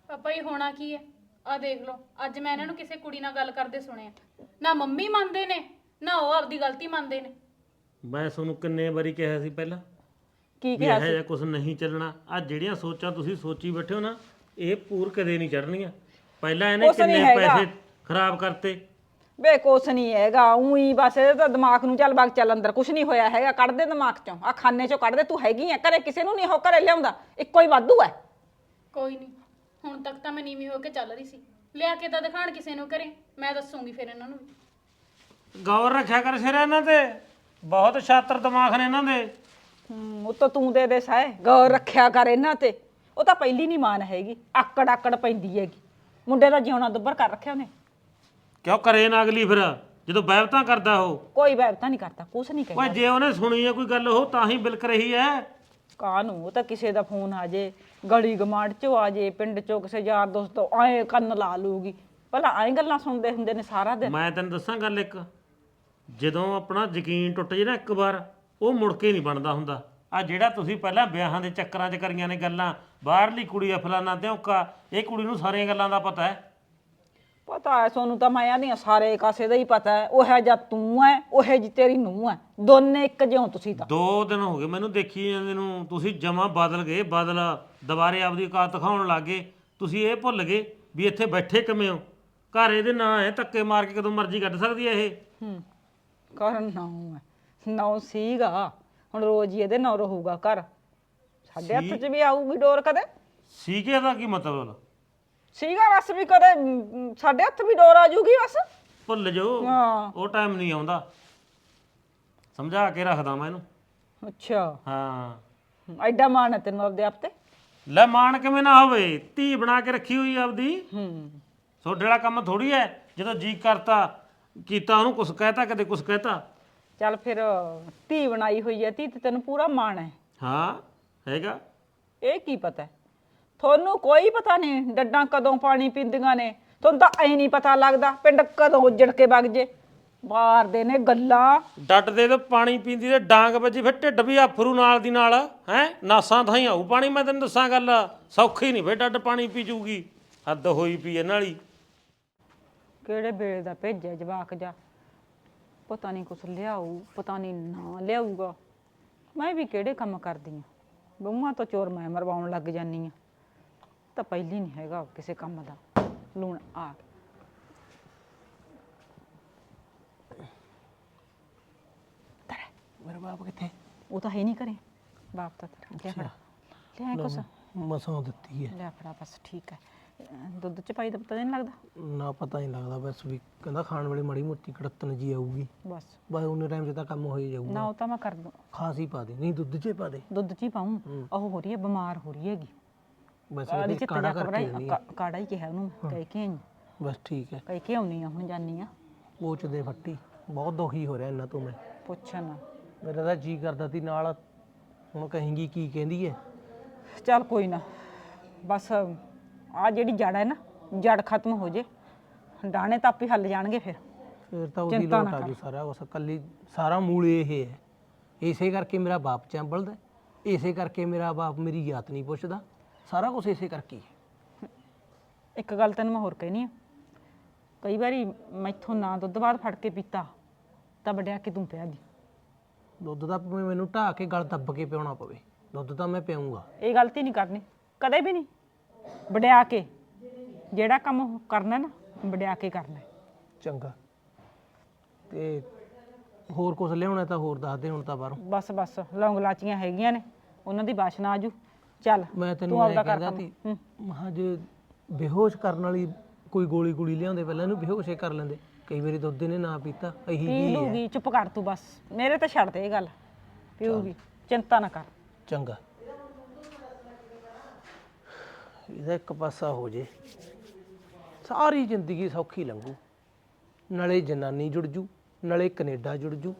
ਪਾਪਾ ਇਹ ਹੋਣਾ ਕੀ ਹੈ? ਆ ਦੇਖ ਲਓ ਅੱਜ ਮੈਂ ਇਹਨਾਂ ਨੂੰ ਕਿਸੇ ਕੁੜੀ ਨਾਲ ਗੱਲ ਕਰਦੇ ਸੁਣਿਆ। ਨਾ ਮੰਮੀ ਮੰਨਦੇ ਨੇ ਨਾ ਉਹ ਆਪਦੀ ਗਲਤੀ ਮੰਨਦੇ ਨੇ। ਮੈਂ ਤੁਹਾਨੂੰ ਕਿੰਨੇ ਵਾਰੀ ਕਿਹਾ ਸੀ ਪਹਿਲਾਂ? ਕੀ ਵੀ ਕਿਹਾ ਇਹ ਸੀ? ਜਿਹਾ ਕੁਝ ਨਹੀਂ ਚੱਲਣਾ। ਆ ਜਿਹੜੀਆਂ ਸੋਚਾਂ ਤੁਸੀਂ ਸੋਚੀ ਬੈਠੇ ਹੋ ਨਾ ਇਹ ਪੂਰ ਕਦੇ ਨਹੀਂ ਚੜਨੀਆਂ ਪਹਿਲਾਂ ਇਹਨੇ ਕੁਛ ਨਹੀਂ ਕਿੰਨੇ ਹੈਗਾ। ਪੈਸੇ ਖਰਾਬ ਕਰਤੇ ਵੇ ਕੁਛ ਨਹੀਂ ਹੈਗਾ ਉਹੀ ਬਸ ਇਹਦੇ ਤਾਂ ਦਿਮਾਗ ਨੂੰ ਚੱਲ ਬਾਗ ਚੱਲ ਅੰਦਰ ਕੁਛ ਨਹੀਂ ਹੋਇਆ ਹੈਗਾ ਕੱਢ ਦੇ ਦਿਮਾਗ ਚੋਂ ਆ ਖਾਨੇ ਚੋਂ ਕੱਢ ਦੇ ਤੂੰ ਹੈਗੀ ਆ ਘਰੇ ਕਿਸੇ ਨੂੰ ਨਹੀਂ ਹੋ ਘਰੇ ਲਿਆਉਂਦਾ ਇੱਕੋ ਹੀ ਵਾਧੂ ਹੈ ਕੋਈ ਨਹੀਂ ਹੁਣ ਤੱਕ ਤਾਂ ਮੈਂ ਨੀਵੀਂ ਹੋ ਕੇ ਚੱਲ ਰਹੀ ਸੀ ਲਿਆ ਕੇ ਤਾਂ ਦਿਖਾਣ ਕਿਸੇ ਨੂੰ ਕਰੇ ਮੈਂ ਦੱਸੂਗੀ ਫਿਰ ਇਹਨਾਂ ਨੂੰ ਵੀ। ਗੌਰ ਰੱਖਿਆ ਕਰ ਸਿਰ ਇਹਨਾਂ ਤੇ ਬਹੁਤ ਛਾਤਰ ਦਿਮਾਗ ਨੇ ਇਹਨਾਂ ਦੇ। ਹੂੰ ਉਹ ਤਾਂ ਤੂੰ ਦੇ ਦੇ ਸਾਏ ਗੌਰ ਰੱਖਿਆ ਕਰ ਇਹਨਾਂ ਤੇ ਉਹ ਤਾਂ ਪਹਿਲੀ ਨਹੀਂ ਮਾਨ ਹੈਗੀ ਆਕੜ ਆਕੜ ਪੈਂਦੀ ਹੈਗੀ ਮੁੰਡੇ ਦਾ ਜਿਉਣਾ ਦੁੱਬਰ ਕਰ ਰੱਖਿਆ ਉਹਨੇ। ਕਿਉਂ ਕਰੇ ਨਾ ਅਗਲੀ ਫਿਰ? ਜਦੋਂ ਬੈਵਤਾਂ ਕਰਦਾ ਉਹ। ਕੋਈ ਵੈਬਤਾ ਨਹੀਂ ਕਰਦਾ ਕੁਛ ਨਹੀਂ ਕਹਿੰਦਾ। ਓਏ ਜੇ ਉਹਨੇ ਸੁਣੀ ਹੈ ਕੋਈ ਗੱਲ ਉਹ ਤਾਂ ਹੀ ਬਿਲਕ ਰਹੀ ਹੈ ਕਾਹਨੂੰ ਉਹ ਤਾਂ ਕਿਸੇ ਦਾ ਫੋਨ ਆ ਜੇ ਗਲੀ ਗਮਾੜ ਚੋਂ ਆ ਜੇ ਪਿੰਡ ਚੋਂ ਕਿਸੇ ਯਾਰ ਦੋਸਤ ਤੋਂ ਆਏ ਕੰਨ ਲਾ ਲੂਗੀ। ਭਲਾ ਐਂ ਗੱਲਾਂ ਸੁਣਦੇ ਹੁੰਦੇ ਨੇ ਸਾਰਾ ਦਿਨ। ਮੈਂ ਤੈਨੂੰ ਦੱਸਾਂ ਗੱਲ ਇੱਕ। ਜਦੋਂ ਆਪਣਾ ਯਕੀਨ ਟੁੱਟ ਜੇ ਨਾ ਇੱਕ ਵਾਰ ਉਹ ਮੁੜ ਕੇ ਨਹੀਂ ਬਣਦਾ ਹੁੰਦਾ। ਆ ਜਿਹੜਾ ਤੁਸੀਂ ਪਹਿਲਾਂ ਵਿਆਹਾਂ ਦੇ ਚੱਕਰਾਂ 'ਚ ਕਰੀਆਂ ਨੇ ਗੱਲਾਂ ਬਾਹਰਲੀ ਕੁੜੀ ਆ ਫਲਾਨਾ ਧਿਉਂਕਾ ਇਹ ਕੁੜੀ ਨੂੰ ਸਾਰੀਆਂ ਗੱਲਾਂ ਦਾ ਪਤਾ ਹੈ ਪਤਾ ਹੈ ਸੋਨੂੰ ਤਾਂ ਮਾਇਆ ਦੀਆਂ ਸਾਰੇ ਕਾਸੇ ਦਾ ਹੀ ਪਤਾ ਹੈ। ਉਹ ਹੈ ਜਾਂ ਤੂੰ ਹੈ ਉਹ ਹੈ ਜੀ ਤੇਰੀ ਨੂੰਹ ਹੈ। ਦੋਨੇ ਇੱਕ ਜਿਉਂ ਤੁਸੀਂ ਤਾਂ। ਦੋ ਦਿਨ ਹੋ ਗਏ ਮੈਨੂੰ ਦੇਖੀ ਜਾਂਦੇ ਨੂੰ। ਤੁਸੀਂ ਜਮਾ ਬਦਲ ਗਏ ਬਦਲ ਦੁਬਾਰੇ ਆਪਦੀ ਔਕਾਤ ਦਿਖਾਉਣ ਲੱਗੇ ਤੁਸੀਂ ਇਹ ਭੁੱਲ ਗਏ ਵੀ ਇੱਥੇ ਬੈਠੇ ਕਿਵੇਂ ਹੋ? ਘਰ ਇਹਦੇ ਨਾਂ ਹੈ ਧੱਕੇ ਮਾਰ ਕੇ ਕਦੋਂ ਮਰਜ਼ੀ ਕੱਢ ਸਕਦੀ ਹੈ ਇਹ? ਹੂੰ ਕਰਨ ਨਾਉ ਹੈ। ਨਾਉ ਸੀਗਾ। ਹੁਣ ਰੋਜ਼ ਹੀ ਇਹਦੇ ਨਾਉ ਰਹੂਗਾ ਘਰ। ਸਾਡੇ ਹੱਥ 'ਚ ਵੀ ਆਊਗੀ ਡੋਰ ਕਦੇ? ਸੀਗੇ ਦਾ ਕੀ ਮਤਲਬ? ਸੀਗਾ ਬਸ ਵੀ ਕਦੇ ਮ, ਸਾਡੇ ਹੱਥ ਵੀ ਡੋਰ ਆ ਜੂਗੀ ਬਸ। ਭੁੱਲ ਜਾਓ। ਹਾਂ। ਉਹ ਟਾਈਮ ਨਹੀਂ ਆਉਂਦਾ। ਸਮਝਾ ਕੇ ਰੱਖਦਾ ਮੈਂ ਇਹਨੂੰ। ਅੱਛਾ। ਹਾਂ। ਐਡਾ ਮਾਣ ਹੈ ਤੈਨੂੰ ਆਪਦੇ ਆਪ ਤੇ? ਲੈ ਮਾਣ ਕਿਵੇਂ ਨਾ ਹੋਵੇ। ਧੀ ਬਣਾ ਕੇ ਰੱਖੀ ਹੋਈ ਆਪਦੀ। ਹੂੰ। ਤੁਹਾਡੇ ਵਾਲਾ ਕੰਮ ਥੋੜੀ ਹੈ। ਜਦੋਂ ਜੀ ਕਰਤਾ ਕੀਤਾ ਉਹਨੂੰ ਕੁਛ ਕਹਿਤਾ ਕਦੇ ਕੁਛ ਕਹਿਤਾ। ਚੱਲ ਫਿਰ ਧੀ ਬਣਾਈ ਹੋਈ ਹੈ ਧੀ ਤੇ ਤੈਨੂੰ ਪੂਰਾ ਮਾਣ ਹੈ। ਹਾਂ ਹੈਗਾ। ਇਹ ਕੀ ਪਤਾ ਹੈ? ਤੁਹਾਨੂੰ ਕੋਈ ਪਤਾ ਨਹੀਂ ਡੱਡਾਂ ਕਦੋਂ ਪਾਣੀ ਪੀਂਦੀਆਂ ਨੇ। ਤੁਹਾਨੂੰ ਤਾਂ ਐ ਨਹੀਂ ਪਤਾ ਲੱਗਦਾ ਪਿੰਡ ਕਦੋਂ ਉੱਜੜ ਕੇ ਵਗ ਜੇ। ਮਾਰਦੇ ਨੇ ਗੱਲਾਂ। ਡੱਟ ਦੇ ਤੇ ਪਾਣੀ ਪੀਂਦੀ ਤੇ ਡਾਂਗ ਵੱਜੀ ਫਿਰ ਢਿੱਡ ਵੀ ਆਫਰੂ ਨਾਲ ਦੀ ਨਾਲ ਹੈ? ਨਾਸਾਂ ਥਾਈ ਆਊ ਪਾਣੀ ਮੈਂ ਤੈਨੂੰ ਦੱਸਾਂ ਗੱਲ। ਸੌਖੀ ਨਹੀਂ ਫੇ ਡੱਡ ਪਾਣੀ ਪੀ ਜੂਗੀ। ਹੱਦ ਹੋਈ ਪਈ ਇਹਨਾਂ ਵਾਲੀ ਕਿਹੜੇ ਵੇਲੇ ਦਾ ਭੇਜਿਆ ਜਵਾਕ ਜਾ? ਪਤਾ ਨਹੀਂ ਕੁਛ ਲਿਆਊ ਪਤਾ ਨਹੀਂ ਨਾ ਲਿਆਊਗਾ। ਮੈਂ ਵੀ ਕਿਹੜੇ ਕੰਮ ਕਰਦੀ ਆ? ਬਹੂਆਂ ਤੋਂ ਚੋਰ ਮੈਂ ਮਰਵਾਉਣ ਲੱਗ ਜਾਨੀ ਆ। ਤਾਂ ਪਹਿਲੀ ਨਹੀਂ ਹੈਗਾ ਕਿਸੇ ਕੰਮ ਦਾ। ਲੂਣ ਆ ਮੇਰੇ ਬਾਪ ਕਿੱਥੇ? ਉਹ ਤਾਂ ਹੈ ਨਹੀਂ ਕਰੇ ਬਾਪ ਤਾਂ ਤੇਰਾ। ਲਿਆ ਫੜਾ। ਲਿਆ ਕੁਛ? ਮਸਾਂ ਦਿੱਤੀ ਹੈ। ਲਿਆ ਫੜਾ ਬਸ ਠੀਕ ਹੈ। ਅਹ ਦੁੱਧ ਚ ਪਾਈ ਦਾ ਪਤਾ ਨਹੀਂ ਲੱਗਦਾ? ਨਾ ਪਤਾ ਨਹੀਂ ਲੱਗਦਾ ਬਸ ਵੀ ਕਹਿੰਦਾ ਖਾਣ ਵੇਲੇ ਮਾੜੀ ਮੋਟੀ ਕੜਤਨ ਜੀ ਆਊਗੀ। ਬਸ। ਬਸ ਉਹਨੇ ਟਾਈਮ 'ਚ ਤਾਂ ਕੰਮ ਹੋ ਹੀ ਜਾਊਗਾ। ਨਾ ਉਹ ਤਾਂ ਮੈਂ ਕਰ ਦੂੰ। ਖਾਸ ਹੀ ਪਾ ਦੇ। ਨਹੀਂ ਦੁੱਧ 'ਚ ਹੀ ਪਾ ਦੇ। ਦੁੱਧ ਚ ਹੀ ਪਾਉਂ ਉਹ ਹੋ ਰਹੀ ਹੈ ਬਿਮਾਰ ਹੋ ਰਹੀ ਹੈਗੀ। ਬਸ ਆਦੀ ਇਹ ਚਿੱਤ ਕਾੜਾ ਜਾ ਕਰਕੇ ਕਬਰਾਈ ਦਿੰਦੀ ਆ। ਕਾੜਾ ਹੀ ਕਿਹਾ ਉਹਨੂੰ ਮੈਂ, ਕਹਿ ਕੇ ਆਈ। ਬਸ ਠੀਕ ਹੈ। ਕਹਿ ਕੇ ਆਉਣੀ ਆ ਹੁਣ ਜਾਨੀ ਆ। ਪੋਚ ਦੇ ਫੱਟੀ। ਬਹੁਤ ਦੁਖੀ ਹੋ ਰਿਹਾ ਇਹਨਾਂ ਤੋਂ ਮੈਂ। ਪੁੱਛਣ। ਨਾ ਮੇਰਾ ਤਾਂ ਜੀ ਕਰਦਾ ਸੀ ਨਾਲ। ਹੁਣ ਕਹੇਂਗੀ ਕੀ ਕਹਿੰਦੀ ਹੈ ਚੱਲ ਕੋਈ ਨਾ। ਬਸ ਆ ਜਿਹੜੀ ਜੜ ਹੈ ਨਾ ਜੜ ਖਤਮ ਹੋ ਜੇ। ਡਾਣੇ ਤਾਂ ਆਪੇ ਹੱਲ ਜਾਣਗੇ ਫਿਰ। ਫਿਰ ਤਾਂ ਉਹਦੀ ਚਿੰਤਾ ਲੋਟ ਨਾ ਆ ਕਰ। ਜੂ ਸਾਰਾ। ਉਸ ਕੱਲੀ ਸਾਰਾ ਮੂਲ ਇਹ ਹੈ। ਇਸੇ ਕਰਕੇ ਮੇਰਾ ਬਾਪ ਚੰਬਲਦਾ। ਇਸੇ ਕਰਕੇ ਮੇਰਾ ਬਾਪ ਮੇਰੀ ਯਾਦ ਨਹੀਂ ਪੁੱਛਦਾ। ਸਾਰਾ ਕੁਝ ਇਸੇ ਕਰਕੇ ਹੀ ਹੈ। ਇੱਕ ਗੱਲ ਤੈਨੂੰ ਮੈਂ ਹੋਰ ਕਹਿਨੀ ਆ। ਕਈ ਵਾਰੀ ਮੈਥੋਂ ਨਾ ਦੁੱਧ ਬਾਅਦ ਫੜ ਕੇ ਪੀਤਾ ਤਾਂ ਵਡਿਆ ਕੇ ਤੂੰ ਪਿਆ ਦੀ। ਦੁੱਧ ਦਾ ਭਾਵੇਂ ਮੈਨੂੰ ਢਾਹ ਕੇ ਗਲ ਦੱਬ ਕੇ ਪਿਉਣਾ ਪਵੇ ਦੁੱਧ ਤਾਂ ਮੈਂ ਪੀਊਂਗਾ। ਇਹ ਗਲਤੀ ਨਹੀਂ ਕਰਨੀ ਕਦੇ ਵੀ ਨਹੀਂ। ਵਡਿਆ ਕੇ ਜਿਹੜਾ ਕੰਮ ਕਰਨਾ ਨਾ ਵਡਿਆ ਕੇ ਕਰਨਾ। ਚੰਗਾ। ਤੇ ਹੋਰ ਕੁਝ ਲਿਆਉਣਾ ਤਾਂ ਹੋਰ ਦੱਸ ਦੇ ਹੁਣ ਤਾਂ ਬਾਹਰੋਂ। ਬਸ ਬਸ ਲੌਂਗ ਲਾਚੀਆਂ ਹੈਗੀਆਂ ਨੇ ਉਹਨਾਂ ਦੀ ਬਾਸ਼ਨਾ ਆਜੂ ਚੱਲ ਮੈਂ ਤੈਨੂੰ ਇਹ ਕਹਿੰਦਾ। ਸੀ। ਮਹਾ ਜੇ ਬੇਹੋਸ਼ ਕਰਨ ਵਾਲੀ ਕੋਈ ਗੋਲੀ ਗੋਲੀ ਲਿਆਉਂਦੇ ਪਹਿਲਾਂ ਇਹਨੂੰ ਬੇਹੋਸ਼ੇ ਕਰ ਲੈਂਦੇ। ਕਈ ਵਾਰੀ ਦੁੱਧ ਇਹਨੇ ਨਾ ਪੀਤਾ ਇਹੀ ਪੀ ਜੀ ਹੈ। ਲੂਗੀ ਚੁੱਪ ਕਰ ਤੂੰ ਬਸ। ਮੇਰੇ ਤੇ ਛੱਡ ਦੇ ਇਹ ਗੱਲ ਪੀਊਗੀ ਚਿੰਤਾ ਨਾ ਕਰ। ਚੰਗਾ। ਇਹਦਾ ਇੱਕ ਪਾਸਾ ਹੋ ਜੇ ਸਾਰੀ ਜ਼ਿੰਦਗੀ ਸੌਖੀ ਲੰਘੂ। ਨਾਲੇ ਜਨਾਨੀ ਜੁੜ ਜੂ ਨਾਲੇ ਕੈਨੇਡਾ ਜੁੜ ਜੂ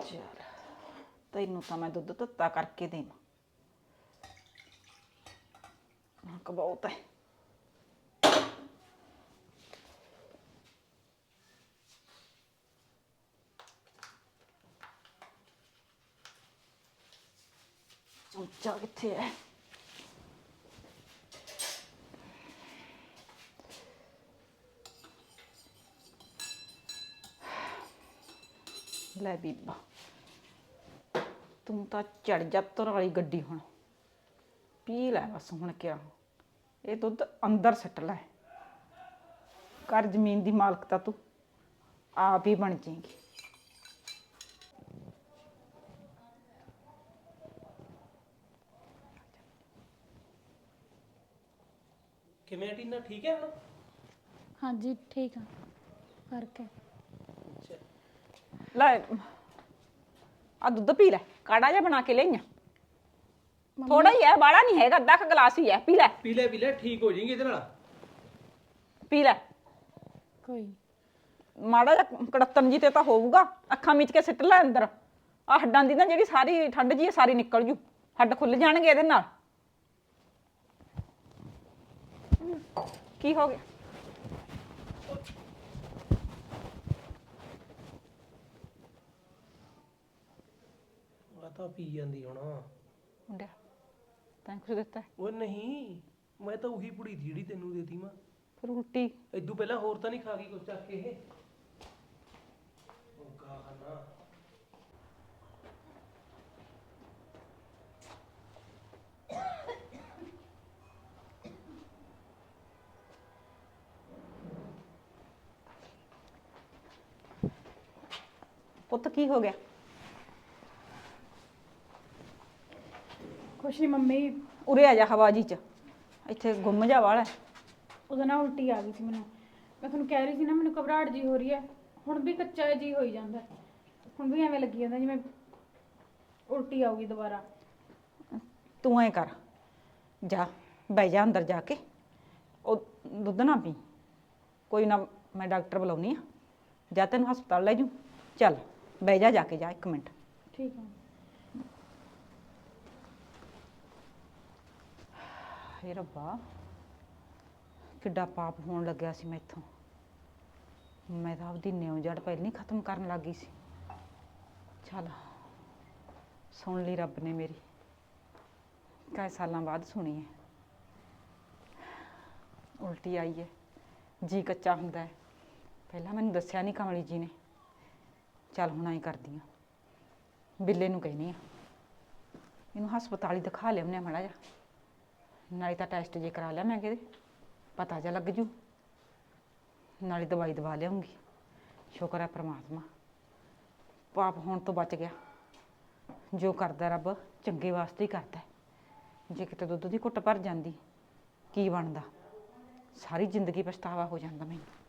ਚਲ ਤੈਨੂੰ ਤਾਂ ਮੈਂ ਦੁੱਧ ਤੱਤਾ ਕਰਕੇ ਦੇਵਾਂ। ਨੱਕ ਬਹੁਤ ਹੈ। ਚਮਚਾ ਕਿੱਥੇ ਹੈ? ਲੈ ਬੀਬਾ। ਤੂੰ ਤਾਂ ਚੜ ਜਾ ਤੁਰ ਵਾਲੀ ਗੱਡੀ ਹੁਣ। ਪੀ ਲੈ ਬਸ ਹੁਣ ਕਿਆ। ਇਹ ਦੁੱਧ ਅੰਦਰ ਸੱਟ ਲੈ। ਕਰ ਜ਼ਮੀਨ ਦੀ ਮਾਲਕ ਤਾਂ ਤੂੰ। ਆਪ ਹੀ ਬਣ ਜਾਏਗੀ। ਕਿਵੇਂ ਟੀਨਾ? ਠੀਕ ਹੈ ਹੁਣ? ਹਾਂਜੀ ਠੀਕ ਆ। ਫ਼ਰਕ ਹੈ। ਲੈ ਆ ਦੁੱਧ ਪੀ ਲੈ। ਕਾੜਾ ਜਿਹਾ ਬਣਾ ਕੇ ਲਈਆਂ ਥੋੜਾ ਹੀ ਹੈ ਬਾੜਾ ਨਹੀਂ ਹੈਗਾ ਅੱਧਾ ਕ ਗਲਾਸ ਹੀ ਹੈ ਪੀ ਲੈ। ਪੀ ਲੈ ਪੀ ਲੈ ਠੀਕ ਹੋ ਜਾਏਗੀ ਇਹਦੇ ਨਾਲ। ਪੀ ਲੈ। ਕੋਈ ਮਾੜਾ ਜਿਹਾ ਕੜਤਨ ਜੀ ਤੇ ਤਾਂ ਹੋਊਗਾ ਅੱਖਾਂ ਮੀਚ ਕੇ ਸਿੱਟ ਲੈ ਅੰਦਰ। ਆ ਹੱਡਾਂ ਦੀ ਨਾ ਜਿਹੜੀ ਸਾਰੀ ਠੰਡ ਜੀ ਹੈ ਸਾਰੀ ਨਿਕਲ ਜੂ। ਹੱਡ ਖੁੱਲ ਜਾਣਗੇ ਇਹਦੇ ਨਾਲ। ਕੀ ਹੋ ਗਿਆ ਆ ਤਾਂ ਪੀ ਜਾਂਦੀ ਹੁਣ। ਮੁੰਡਿਆ ਤੈਂ ਕੁਛ ਦਿੱਤਾ? ਹੈ? ਉਹ ਨਹੀਂ ਮੈਂ ਤਾਂ ਉਹੀ ਪੁੜੀ ਦੀ ਜਿਹੜੀ ਤੈਨੂੰ ਦੇਤੀ ਮਾਂ। ਉਲਟੀ। ਇਦੋਂ ਪਹਿਲਾਂ ਹੋਰ ਤਾਂ ਨਹੀਂ ਖਾ ਗਈ ਕੁਛ ਚੱਕ ਕੇ। ਇਹ ਉਹ ਖਾਨਾ ਪੁੱਤ ਕੀ ਹੋ ਗਿਆ? ਕੁਛ ਨਹੀਂ ਮੰਮੀ ਉਰੇ ਆ ਜਾ ਹਵਾ ਜੀ ਚ। ਇੱਥੇ ਗੁੰਮ ਜਾ ਵਾਲਾ। ਉਹਦਾ ਨਾ ਉਲਟੀ ਆ ਗਈ ਸੀ ਮੈਨੂੰ। ਮੈਂ ਤੁਹਾਨੂੰ ਕਹਿ ਰਹੀ ਸੀ ਨਾ ਮੈਨੂੰ ਘਬਰਾਹਟ ਜੀ ਹੋ ਰਹੀ ਹੈ। ਹੁਣ ਵੀ ਕੱਚਾ ਜੀ ਹੋਈ ਜਾਂਦਾ। ਹੈ। ਹੁਣ ਵੀ ਐਵੇਂ ਲੱਗੀ ਜਾਂਦਾ ਜਿਵੇਂ ਉਲਟੀ ਆਊਗੀ ਦੁਬਾਰਾ। ਤੂੰ ਐ ਕਰ। ਜਾ ਬਹਿ ਜਾ ਅੰਦਰ ਜਾ ਕੇ। ਉਹ ਦੁੱਧ ਨਾ ਪੀ। ਕੋਈ ਨਾ ਮੈਂ ਡਾਕਟਰ ਬੁਲਾਉਣੀ ਆ ਜਾ ਤੈਨੂੰ ਹਸਪਤਾਲ ਲੈ ਜੂ। ਚੱਲ ਬਹਿ ਜਾ ਜਾ ਕੇ ਜਾ ਇੱਕ ਮਿੰਟ। ਠੀਕ ਹੈ। ਹੇ ਰੱਬਾ, ਕਿੱਡਾ ਪਾਪ ਹੋਣ ਲੱਗਿਆ ਸੀ ਮੈਥੋਂ। ਮੈਂ ਤਾਂ ਆਪਦੀ ਨਿਉ ਜੜ ਪਹਿਲਾਂ ਹੀ ਖਤਮ ਕਰਨ ਲੱਗੀ ਸੀ। ਚੱਲ, ਸੁਣ ਲਈ ਰੱਬ ਨੇ ਮੇਰੀ। ਕਈ ਸਾਲਾਂ ਬਾਅਦ ਸੁਣੀ ਹੈ ਉਲਟੀ ਆਈ ਹੈ ਜੀ ਕੱਚਾ ਹੁੰਦਾ ਹੈ ਪਹਿਲਾਂ ਮੈਨੂੰ ਦੱਸਿਆ ਨਹੀਂ ਕਮਲੀ ਜੀ ਨੇ। ਚੱਲ ਹੁਣ ਐਂ ਕਰਦੀ ਆ। ਬਿੱਲੇ ਨੂੰ ਕਹਿਨੀ ਆ। ਇਹਨੂੰ ਹਸਪਤਾਲ ਹੀ ਦਿਖਾ ਲਿਆਉਂਦੇ ਆ ਮਾੜਾ ਜਿਹਾ। ਨਾਲੇ ਤਾਂ ਟੈਸਟ ਜੇ ਕਰਾ ਲਿਆ ਮੈਂ ਕਿਤੇ ਪਤਾ ਜਾ ਲੱਗ ਜੂ। ਨਾਲੇ ਦਵਾਈ ਦਵਾ ਲਿਆਉਂਗੀ। ਸ਼ੁਕਰ ਹੈ ਪ੍ਰਮਾਤਮਾ। ਪਾਪ ਹੋਣ ਤੋਂ ਬਚ ਗਿਆ। ਜੋ ਕਰਦਾ ਰੱਬ ਚੰਗੇ ਵਾਸਤੇ ਹੀ ਕਰਦਾ ਹੈ। ਜੇ ਕਿਤੇ ਦੁੱਧ ਦੀ ਘੁੱਟ ਭਰ ਜਾਂਦੀ, ਕੀ ਬਣਦਾ? ਸਾਰੀ ਜ਼ਿੰਦਗੀ ਪਛਤਾਵਾ ਹੋ ਜਾਂਦਾ ਮੈਨੂੰ।